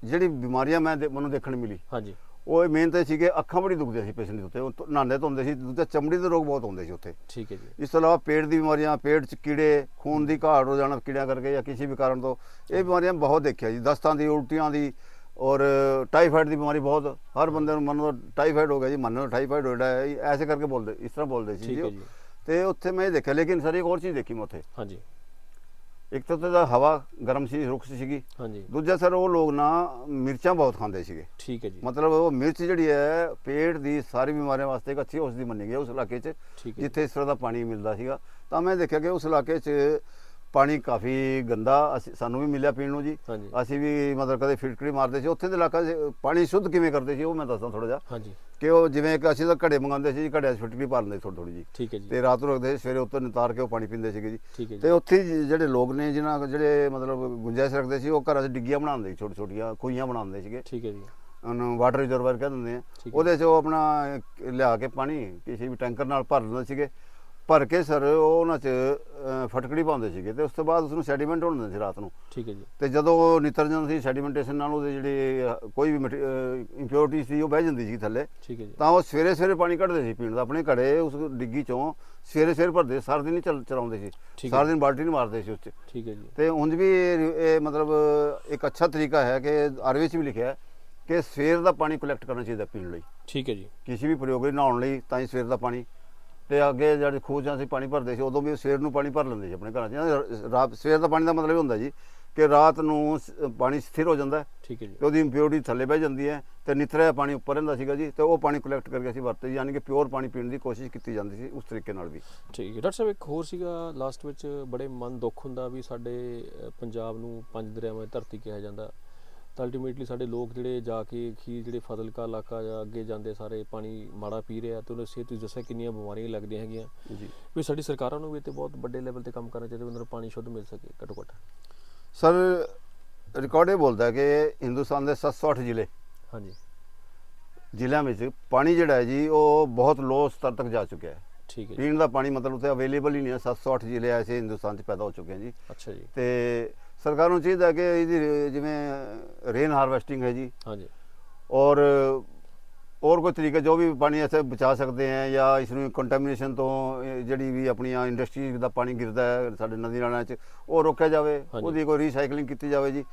ਜਿਹੜੀ ਬਿਮਾਰੀਆਂ ਮੈਂ ਦੇ- ਮੈਨੂੰ ਦੇਖਣ ਮਿਲੀ ਹਾਂਜੀ। ਉਹ ਮੇਨ ਤਾਂ ਸੀ ਕਿ ਅੱਖਾਂ ਬੜੀ ਦੁਖਦੀਆਂ ਸੀ ਪੇਸ਼ੈਂਟ ਦੇ ਉੱਤੇ ਉਹ ਧੋ- ਨਹਾਉਂਦੇ ਧੋਂਦੇ ਸੀ ਦੂਜਾ ਚਮੜੀ ਦੇ ਰੋਗ ਬਹੁਤ ਹੁੰਦੇ ਸੀ ਉੱਥੇ। ਠੀਕ ਹੈ ਜੀ। ਇਸ ਤੋਂ ਇਲਾਵਾ ਪੇਟ ਦੀ ਬਿਮਾਰੀਆਂ ਪੇਟ 'ਚ ਕੀੜੇ ਖੂਨ ਦੀ ਘਾਟ ਹੋ ਜਾਣਾ ਕੀੜਿਆਂ ਕਰਕੇ ਜਾਂ ਕਿਸੇ ਵੀ ਕਾਰਨ ਤੋਂ ਇਹ ਬਿਮਾਰੀਆਂ ਬਹੁਤ ਦੇਖਿਆ ਜੀ। ਦਸਤਾਂ ਦੀ ਉਲਟੀਆਂ ਦੀ ਔਰ ਟਾਈਫਾਇਡ ਦੀ ਬਿਮਾਰੀ ਬਹੁਤ ਹਰ ਬੰਦੇ ਨੂੰ ਮੰਨੋ ਟਾਈਫਾਇਡ ਹੋ ਗਿਆ ਜੀ ਮੰਨੋ ਟਾਈਫਾਇਡ ਹੋ ਰਿਹਾ ਹੈ ਐਸੇ ਕਰਕੇ ਬੋਲਦੇ ਇਸ ਤਰ੍ਹਾਂ ਬੋਲਦੇ ਸੀ ਠੀਕ ਹੈ। ਜੀ। ਤੇ ਉੱਥੇ ਮੈਂ ਇਹ ਦੇਖਿਆ ਲੇਕਿਨ ਸਰ ਇੱਕ ਹੋਰ ਚੀਜ਼ ਦੇਖੀ ਮੈਂ ਉੱਥੇ। ਹਾਂਜੀ। ਇੱਕ ਤਾਂ ਉੱਥੇ ਦਾ ਹਵਾ ਗਰਮ ਸੀ ਰੁੱਖ ਸੀਗੀ। ਹਾਂਜੀ। ਦੂਜਾ ਸਰ ਉਹ ਲੋਕ ਨਾ ਮਿਰਚਾਂ ਬਹੁਤ ਖਾਂਦੇ ਸੀਗੇ। ਠੀਕ ਹੈ ਜੀ। ਮਤਲਬ ਉਹ ਮਿਰਚ ਜਿਹੜੀ ਹੈ ਪੇਟ ਦੀ ਸਾਰੀ ਬਿਮਾਰੀਆਂ ਵਾਸਤੇ ਇੱਕ ਅੱਛੀ ਔਸ਼ਧੀ ਮੰਨੀ ਗਈ ਉਸ ਇਲਾਕੇ 'ਚ ਜਿੱਥੇ ਇਸ ਤਰ੍ਹਾਂ ਦਾ ਪਾਣੀ ਮਿਲਦਾ ਸੀਗਾ। ਤਾਂ ਮੈਂ ਦੇਖਿਆ ਕਿ ਉਸ ਇਲਾਕੇ 'ਚ ਪਾਣੀ ਕਾਫੀ ਗੰਦਾ ਅਸੀਂ ਸਾਨੂੰ ਵੀ ਮਿਲਿਆ ਪੀਣ ਨੂੰ ਜੀ। ਹਾਂਜੀ। ਅਸੀਂ ਵੀ ਮਤਲਬ ਕਦੇ ਫਿਟਕਰੀ ਮਾਰਦੇ ਸੀ। ਉੱਥੇ ਦੇ ਇਲਾਕਾ 'ਚ ਪਾਣੀ ਸ਼ੁੱਧ ਕਿਵੇਂ ਕਰਦੇ ਸੀ ਉਹ ਮੈਂ ਦੱਸਦਾ ਥੋੜਾ ਜਿਹਾ। ਹਾਂਜੀ। ਕਿ ਉਹ ਜਿਵੇਂ ਕਿ ਅਸੀਂ ਤਾਂ ਘੜੇ ਮੰਗਾਉਂਦੇ ਸੀ ਜੀ ਘੜਿਆਂ 'ਚ ਫਿਟਕਰੀ ਭਰ ਲੈਂਦੇ ਥੋੜੀ ਥੋੜੀ ਜੀ। ਠੀਕ ਹੈ ਜੀ। ਤੇ ਰਾਤ ਨੂੰ ਰੱਖਦੇ ਸੀ ਸਵੇਰੇ ਉੱਤੇ ਨਿਤਾਰ ਕੇ ਉਹ ਪਾਣੀ ਪੀਂਦੇ ਸੀਗੇ ਜੀ। ਠੀਕ ਹੈ ਜੀ। ਤੇ ਉੱਥੇ ਜ- ਜਿਹੜੇ ਲੋਕ ਨੇ ਜਿਨ੍ਹਾਂ ਜਿਹੜੇ ਮਤਲਬ ਗੁੰਜਾਇਸ਼ ਰੱਖਦੇ ਸੀ ਉਹ ਘਰਾਂ 'ਚ ਡਿੱਗੀਆਂ ਬਣਾਉਂਦੇ ਸੀ ਛੋਟੀ ਛੋਟੀਆਂ ਖੂਹੀਆਂ ਬਣਾਉਂਦੇ ਸੀਗੇ। ਠੀਕ ਹੈ ਜੀ। ਉਹਨੂੰ ਵਾਟਰ ਰਿਜ਼ਰਵਰ ਕਹਿ ਦਿੰਦੇ ਆ। ਠੀਕ ਹੈ। ਉਹਦੇ 'ਚ ਉਹ ਆਪਣਾ ਲਿਆ ਕੇ ਪਾਣੀ ਕਿਸੇ ਵੀ ਟੈਂਕਰ ਨਾਲ ਭਰ ਲੈਂਦੇ ਸੀਗੇ। ਭਰ ਕੇ ਸਰ ਉਹ ਉਹਨਾਂ 'ਚ ਫਟਕੜੀ ਪਾਉਂਦੇ ਸੀਗੇ ਤੇ ਉਸ ਤੋਂ ਬਾਅਦ ਉਸ ਨੂੰ ਸੈਡੀਮੈਂਟ ਹੋਣ ਦਿੰਦੇ ਸੀ ਰਾਤ ਨੂੰ। ਠੀਕ ਹੈ ਜੀ। ਤੇ ਜਦੋਂ ਉਹ ਨਿਤਰ ਜਾਂਦਾ ਸੀ ਸੈਡੀਮੈਂਟੇਸ਼ਨ ਨਾਲ ਉਹਦੇ ਜਿਹੜੇ ਕੋਈ ਵੀ ਇੰਪਿਉਰਿਟੀ ਸੀ ਉਹ ਬਹਿ ਜਾਂਦੀ ਸੀ ਥੱਲੇ। ਠੀਕ ਹੈ ਜੀ। ਤਾਂ ਉਹ ਸਵੇਰੇ ਸਵੇਰੇ ਪਾਣੀ ਕੱਢਦੇ ਸੀ ਪੀਣ ਦਾ ਆਪਣੇ ਘੜੇ ਉਸ ਡਿੱਗੀ ਚੋਂ ਸਵੇਰੇ ਸਵੇਰੇ ਭਰਦੇ ਸਾਰਾ ਦਿਨ ਹੀ ਚਲ ਚਲਾਉਂਦੇ ਸੀ। ਠੀਕ ਹੈ। ਸਾਰਾ ਦਿਨ ਬਾਲਟੀ ਨਹੀਂ ਮਾਰਦੇ ਸੀ ਉਸ 'ਚ। ਠੀਕ ਹੈ ਜੀ। ਤੇ ਉਂਝ ਵੀ ਇਹ ਇਹ ਮਤਲਬ ਇੱਕ ਅੱਛਾ ਤਰੀਕਾ ਹੈ ਕਿ ਆਰ ਵਿੱਚ ਵੀ ਲਿਖਿਆ ਹੈ ਕਿ ਸਵੇਰ ਦਾ ਪਾਣੀ ਕਲੈਕਟ ਕਰਨਾ ਚਾਹੀਦਾ ਪੀਣ ਲਈ। ਠੀਕ ਹੈ ਜੀ। ਕਿਸੇ ਵੀ ਪ੍ਰਯੋਗ ਲਈ ਨਹਾਉਣ ਲਈ ਤਾਂ ਹੀ ਸਵੇਰ ਦਾ ਪਾਣੀ ਤੇ ਅੱਗੇ ਜਿਹੜੇ ਖੂਹ 'ਚ ਅਸੀਂ ਪਾਣੀ ਭਰਦੇ ਸੀ ਉਦੋਂ ਵੀ ਸਵੇਰ ਨੂੰ ਪਾਣੀ ਭਰ ਲੈਂਦੇ ਸੀ ਆਪਣੇ ਘਰਾਂ 'ਚ। ਰਾਤ ਸਵੇਰ ਦਾ ਪਾਣੀ ਦਾ ਮਤਲਬ ਇਹ ਹੁੰਦਾ ਜੀ ਕਿ ਰਾਤ ਨੂੰ ਪਾਣੀ ਸਥਿਰ ਹੋ ਜਾਂਦਾ ਠੀਕ ਹੈ ਜੀ। ਉਹਦੀ ਇੰਪਿਉਰਿਟੀ ਥੱਲੇ ਬਹਿ ਜਾਂਦੀ ਹੈ ਤੇ ਨਿਤਰਿਆ ਪਾਣੀ ਉੱਪਰ ਰਹਿੰਦਾ ਸੀਗਾ ਜੀ ਤੇ ਉਹ ਪਾਣੀ ਕਲੈਕਟ ਕਰਕੇ ਅਸੀਂ ਵਰਤੇ ਯਾਨੀ ਕਿ ਪਿਓਰ ਪਾਣੀ ਪੀਣ ਦੀ ਕੋਸ਼ਿਸ਼ ਕੀਤੀ ਜਾਂਦੀ ਸੀ ਉਸ ਤਰੀਕੇ ਨਾਲ ਵੀ। ਠੀਕ ਹੈ। ਡਾਕਟਰ ਸਾਹਿਬ ਇੱਕ ਹੋਰ ਸੀਗਾ ਲਾਸਟ ਵਿੱਚ ਬੜੇ ਮਨ ਦੁੱਖ ਹੁੰਦਾ ਵੀ ਸਾਡੇ ਪੰਜਾਬ ਨੂੰ ਪੰਜ ਦਰਿਆਵਾਂ ਦੀ ਧਰਤੀ ਕਿਹਾ ਜਾਂਦਾ। ਤਾਂ ਅਲਟੀਮੇਟਲੀ ਸਾਡੇ ਲੋਕ ਜਿਹੜੇ ਜਾ ਕੇ ਖੀਰ ਜਿਹੜੇ ਫਜ਼ਲਕਾ ਇਲਾਕਾ ਜਾਂ ਅੱਗੇ ਜਾਂਦੇ ਸਾਰੇ ਪਾਣੀ ਮਾੜਾ ਪੀ ਰਹੇ ਆ ਤੇ ਉਹਨਾਂ ਸਿਹਤ ਤੁਸੀਂ ਦੱਸਿਆ ਕਿੰਨੀਆਂ ਬਿਮਾਰੀਆਂ ਲੱਗਦੀਆਂ ਹੈਗੀਆਂ। ਜੀ। ਵੀ ਸਾਡੀ ਸਰਕਾਰਾਂ ਨੂੰ ਵੀ ਤੇ ਬਹੁਤ ਵੱਡੇ ਲੈਵਲ ਤੇ ਕੰਮ ਕਰਨਾ ਚਾਹੀਦਾ ਉਹਨਾਂ ਨੂੰ ਪਾਣੀ ਸ਼ੁੱਧ ਮਿਲ ਸਕੇ ਘੱਟੋ ਘੱਟ। ਸਰ ਰਿਕਾਰਡ ਇਹ ਬੋਲਦਾ ਕਿ ਹਿੰਦੁਸਤਾਨ ਦੇ 708 ਜ਼ਿਲ੍ਹੇ ਹਾਂਜੀ। ਜ਼ਿਲ੍ਹਿਆਂ ਵਿੱਚ ਪਾਣੀ ਜਿਹੜਾ ਹੈ ਜੀ ਉਹ ਬਹੁਤ ਲੋ ਸਤਰ ਤੱਕ ਜਾ ਚੁੱਕਿਆ ਹੈ। ਠੀਕ ਹੈ ਪੀਣ ਦਾ ਪਾਣੀ ਮਤਲਬ ਉੱਥੇ ਅਵੇਲੇਬਲ ਹੀ ਨਹੀਂ ਹੈ। 708 ਜ਼ਿਲ੍ਹੇ ਐਸੇ ਹਿੰਦੁਸਤਾਨ 'ਚ ਪੈਦਾ ਹੋ ਚੁੱਕੇ ਹਨ ਜੀ। ਅੱਛਾ ਜੀ। ਤੇ ਸਰਕਾਰ ਨੂੰ ਚਾਹੀਦਾ ਕਿ ਇਹਦੀ ਜਿਵੇਂ ਰੇਨ ਹਾਰਵੈਸਟਿੰਗ ਹੈ ਜੀ। ਹਾਂਜੀ। ਔਰ ਔਰ ਕੋਈ ਤਰੀਕਾ ਜੋ ਵੀ ਪਾਣੀ ਐਸੇ ਬਚਾ ਸਕਦੇ ਆ ਜਾਂ ਇਸ ਨੂੰ ਕੰਟੈਮੀਨੇਸ਼ਨ ਤੋਂ ਜਿਹੜੀ ਵੀ ਆਪਣੀਆਂ ਇੰਡਸਟਰੀ ਦਾ ਪਾਣੀ ਗਿਰਦਾ ਹੈ ਸਾਡੇ ਨਦੀ ਨਾਲਿਆਂ 'ਚ ਉਹ ਰੋਕਿਆ ਜਾਵੇ। ਉਹਦੀ ਕੋਈ ਰੀਸਾਈਕਲਿੰਗ ਕੀਤੀ ਜਾਵੇ ਜੀ।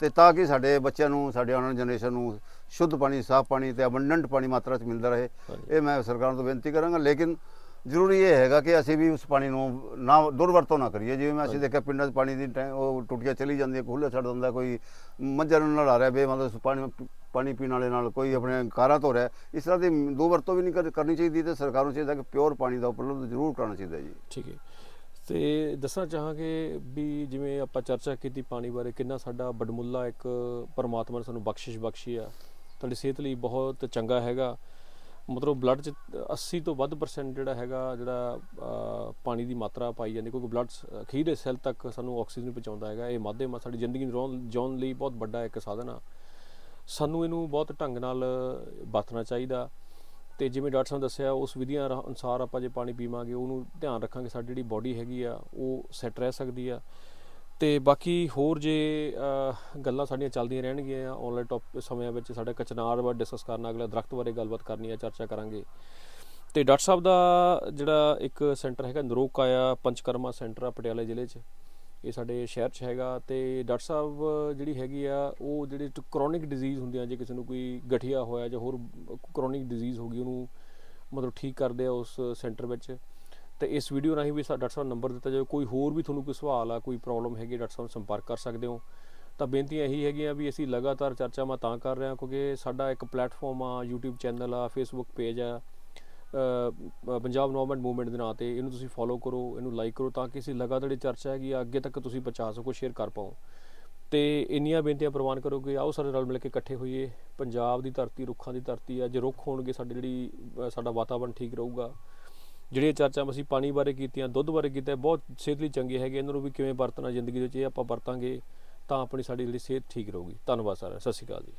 ਤੇ ਤਾਂ ਕਿ ਸਾਡੇ ਬੱਚਿਆਂ ਨੂੰ ਸਾਡੇ ਆਉਣ ਵਾਲੀ ਜਨਰੇਸ਼ਨ ਨੂੰ ਸ਼ੁੱਧ ਪਾਣੀ ਸਾਫ਼ ਪਾਣੀ ਤੇ ਅਬੰਡੈਂਟ ਪਾਣੀ ਮਾਤਰਾ 'ਚ ਮਿਲਦਾ ਰਹੇ। ਇਹ ਮੈਂ ਸਰਕਾਰ ਤੋਂ ਬੇਨਤੀ ਕਰਾਂਗਾ। ਲੇਕਿਨ ਜ਼ਰੂਰੀ ਇਹ ਹੈਗਾ ਕਿ ਅਸੀਂ ਵੀ ਉਸ ਪਾਣੀ ਨੂੰ ਨਾ ਦੁਰਵਰਤੋਂ ਨਾ ਕਰੀਏ। ਜਿਵੇਂ ਅਸੀਂ ਦੇਖਿਆ ਪਿੰਡਾਂ 'ਚ ਪਾਣੀ ਦੀ ਟੈਂ- ਉਹ ਟੁੱਟੀਆਂ ਚਲੀ ਜਾਂਦੀਆਂ ਖੁੱਲੇ ਛੱਡ ਦਿੰਦਾ ਕੋਈ ਮੱਝਾਂ ਨੂੰ ਨਲਾ ਰਿਹਾ ਬੇ ਮਤਲਬ ਪਾਣੀ ਪਾਣੀ ਪੀਣ ਵਾਲੇ ਨਾਲ ਕੋਈ ਆਪਣੇ ਕਾਰਾਂ ਧੋ ਰਿਹਾ ਇਸ ਤਰ੍ਹਾਂ ਦੀ ਦੋ ਵਰਤੋਂ ਵੀ ਨਹੀਂ ਕਰ- ਕਰਨੀ ਚਾਹੀਦੀ ਤੇ ਸਰਕਾਰ ਨੂੰ ਚਾਹੀਦਾ ਕਿ ਪਿਓਰ ਪਾਣੀ ਦਾ ਉਪਲਬਧ ਜ਼ਰੂਰ ਕਰਾਉਣਾ ਚਾਹੀਦਾ ਜੀ। ਠੀਕ ਹੈ। ਤੇ ਦੱਸਣਾ ਚਾਹਾਂਗੇ ਵੀ ਜਿਵੇਂ ਆਪਾਂ ਚਰਚਾ ਕੀਤੀ ਪਾਣੀ ਬਾਰੇ ਕਿੰਨਾ ਸਾਡਾ ਬੜਮੁੱਲਾ ਇੱਕ ਪਰਮਾਤਮਾ ਨੇ ਸਾਨੂੰ ਬਖਸ਼ਿਸ਼ ਬਖਸ਼ੀ ਆ। ਤੁਹਾਡੀ ਸਿਹਤ ਲਈ ਬਹੁਤ ਚੰਗਾ ਹੈਗਾ। ਮਤਲਬ ਬਲੱਡ ਚ 80 ਤੋਂ ਵੱਧ ਪਰਸੈਂਟ ਜਿਹੜਾ ਹੈਗਾ, ਜਿਹੜਾ ਪਾਣੀ ਦੀ ਮਾਤਰਾ ਪਾਈ ਜਾਂਦੀ ਕਿਉਂਕਿ ਬਲੱਡ ਅਖੀਰੇ ਸੈੱਲ ਤੱਕ ਸਾਨੂੰ ਆਕਸੀਜਨ ਪਹੁੰਚਾਉਂਦਾ ਹੈਗਾ। ਇਹ ਮਾਧਿਅਮ ਆ, ਸਾਡੀ ਜ਼ਿੰਦਗੀ ਨੂੰ ਜਿਉਣ- ਜਿਉਣ ਲਈ ਬਹੁਤ ਵੱਡਾ ਇੱਕ ਸਾਧਨ ਆ। ਸਾਨੂੰ ਇਹਨੂੰ ਬਹੁਤ ਢੰਗ ਨਾਲ ਵਰਤਣਾ ਚਾਹੀਦਾ। ਤੇ ਜਿਵੇਂ ਡਾਕਟਰ ਸਾਹਿਬ ਦੱਸਿਆ, ਉਸ ਵਿਧੀਆਂ ਅਨੁਸਾਰ ਆਪਾਂ ਜੇ ਪਾਣੀ ਪੀਵਾਂਗੇ, ਉਹਨੂੰ ਧਿਆਨ ਰੱਖਾਂਗੇ, ਸਾਡੀ ਜਿਹੜੀ ਬਾਡੀ ਹੈਗੀ ਆ, ਉਹ ਸੈੱਟ ਰਹਿ ਸਕਦੀ ਆ। ਤੇ ਬਾਕੀ ਹੋਰ ਜੇ ਗੱਲਾਂ ਸਾਡੀਆਂ ਚੱਲਦੀਆਂ ਰਹਿਣਗੀਆਂ ਆਨਲਾਈਨ ਟੌਪ ਸਮਿਆਂ ਵਿੱਚ ਸਾਡਾ ਕਚਨਾਰ ਬਾਰੇ ਡਿਸਕਸ ਕਰਨਾ, ਅਗਲਾ ਦਰਖਤ ਬਾਰੇ ਗੱਲਬਾਤ ਕਰਨੀ ਆ, ਚਰਚਾ ਕਰਾਂਗੇ। ਤੇ ਡਾਕਟਰ ਸਾਹਿਬ ਦਾ ਜਿਹੜਾ ਇੱਕ ਸੈਂਟਰ ਹੈਗਾ ਨਰੋਕਾਇਆ ਪੰਚਕਰਮਾ ਸੈਂਟਰ ਆ ਪਟਿਆਲੇ ਜ਼ਿਲ੍ਹੇ 'ਚ। ਇਹ ਸਾਡੇ ਸ਼ਹਿਰ 'ਚ ਹੈਗਾ ਤੇ ਡਾਕਟਰ ਸਾਹਿਬ ਜਿਹੜੀ ਹੈਗੀ ਆ, ਉਹ ਜਿਹੜੇ ਕ੍ਰੋਨਿਕ ਡਿਜ਼ੀਜ਼ ਹੁੰਦੀਆਂ ਜੇ ਕਿਸੇ ਨੂੰ ਕੋਈ ਗਠੀਆ ਹੋਇਆ ਜਾਂ ਹੋਰ ਕ੍ਰੋਨਿਕ ਡਿਜ਼ੀਜ਼ ਹੋ ਗਈ, ਉਹਨੂੰ ਮਤਲਬ ਠੀਕ ਕਰਦੇ ਆ ਉਸ ਸੈਂਟਰ ਵਿੱਚ। ਤੇ ਇਸ ਵੀਡੀਓ ਰਾਹੀਂ ਵੀ ਸਾ ਡਾਕਟਰ ਸਾਹਿਬ ਨੰਬਰ ਦਿੱਤਾ ਜਾਵੇ, ਕੋਈ ਹੋਰ ਵੀ ਤੁਹਾਨੂੰ ਕੋਈ ਸਵਾਲ ਆ, ਕੋਈ ਪ੍ਰੋਬਲਮ ਹੈਗੀ ਡਾਕਟਰ ਸਾਹਿਬ ਨਾਲ ਸੰਪਰਕ ਕਰ ਸਕਦੇ ਹੋ। ਤਾਂ ਬੇਨਤੀ ਇਹੀ ਹੈਗੀ ਆ ਵੀ ਅਸੀਂ ਲਗਾਤਾਰ ਚਰਚਾ ਮੈਂ ਤਾਂ ਕਰ ਰਿਹਾ ਕਿਉਂਕਿ ਸਾਡਾ ਇੱਕ ਪਲੇਟਫਾਰਮ ਆ, YouTube ਚੈਨਲ ਆ, Facebook ਪੇਜ ਆ ਪੰਜਾਬ ਨੋਰਮਲ ਮੂਵਮੈਂਟ ਦੇ ਨਾਂ ਤੇ। ਇਹਨੂੰ ਤੁਸੀਂ ਫੋਲੋ ਕਰੋ, ਇਹਨੂੰ ਲਾਈਕ ਕਰੋ ਤਾਂ ਕਿ ਅਸੀਂ ਲਗਾਤਾਰ ਇਹ ਚਰਚਾ ਹੈਗੀ ਆ, ਅੱਗੇ ਤੱਕ ਤੁਸੀਂ ਪਹੁੰਚਾ ਸਕੋ ਸ਼ੇਅਰ ਕਰ ਪਾਓ। ਤੇ ਇੰਨੀਆਂ ਬੇਨਤੀਆਂ ਪ੍ਰਵਾਨ ਕਰੋ ਕਿ ਆਓ ਸਾਰੇ ਰਲ ਮਿਲ ਕੇ ਇਕੱਠੇ ਹੋਈਏ। ਪੰਜਾਬ ਦੀ ਧਰਤੀ, ਰੁੱਖਾਂ ਦੀ ਧਰਤੀ ਆ, ਜੇ ਰੁੱਖ ਹੋਣਗੇ, ਸਾਡੀ ਜਿਹੜੀ ਸਾਡਾ ਵਾਤਾਵਰਣ ਠੀਕ ਰਹੂਗਾ। ਜਿਹੜੀਆਂ ਚਰਚਾ ਅਸੀਂ ਪਾਣੀ ਬਾਰੇ ਕੀਤੀਆਂ, ਦੁੱਧ ਬਾਰੇ ਕੀਤਾ ਬਹੁਤ ਸਿਹਤ ਲਈ ਚੰਗੇ ਹੈਗੇ ਇਹਨਾਂ ਨੂੰ ਵੀ ਕਿਵੇਂ ਵਰਤਣਾ ਜ਼ਿੰਦਗੀ ਦੇ ਵਿੱਚ, ਇਹ ਆਪਾਂ ਵਰਤਾਂਗੇ ਤਾਂ ਆਪਣੀ ਸਾਡੀ ਜਿਹੜੀ ਸਿਹਤ ਠੀਕ ਰਹੂਗੀ। ਧੰਨਵਾਦ ਸਾਰਿਆਂ ਸਤਿ ਸ਼੍ਰੀ ਅਕਾਲ ਜੀ।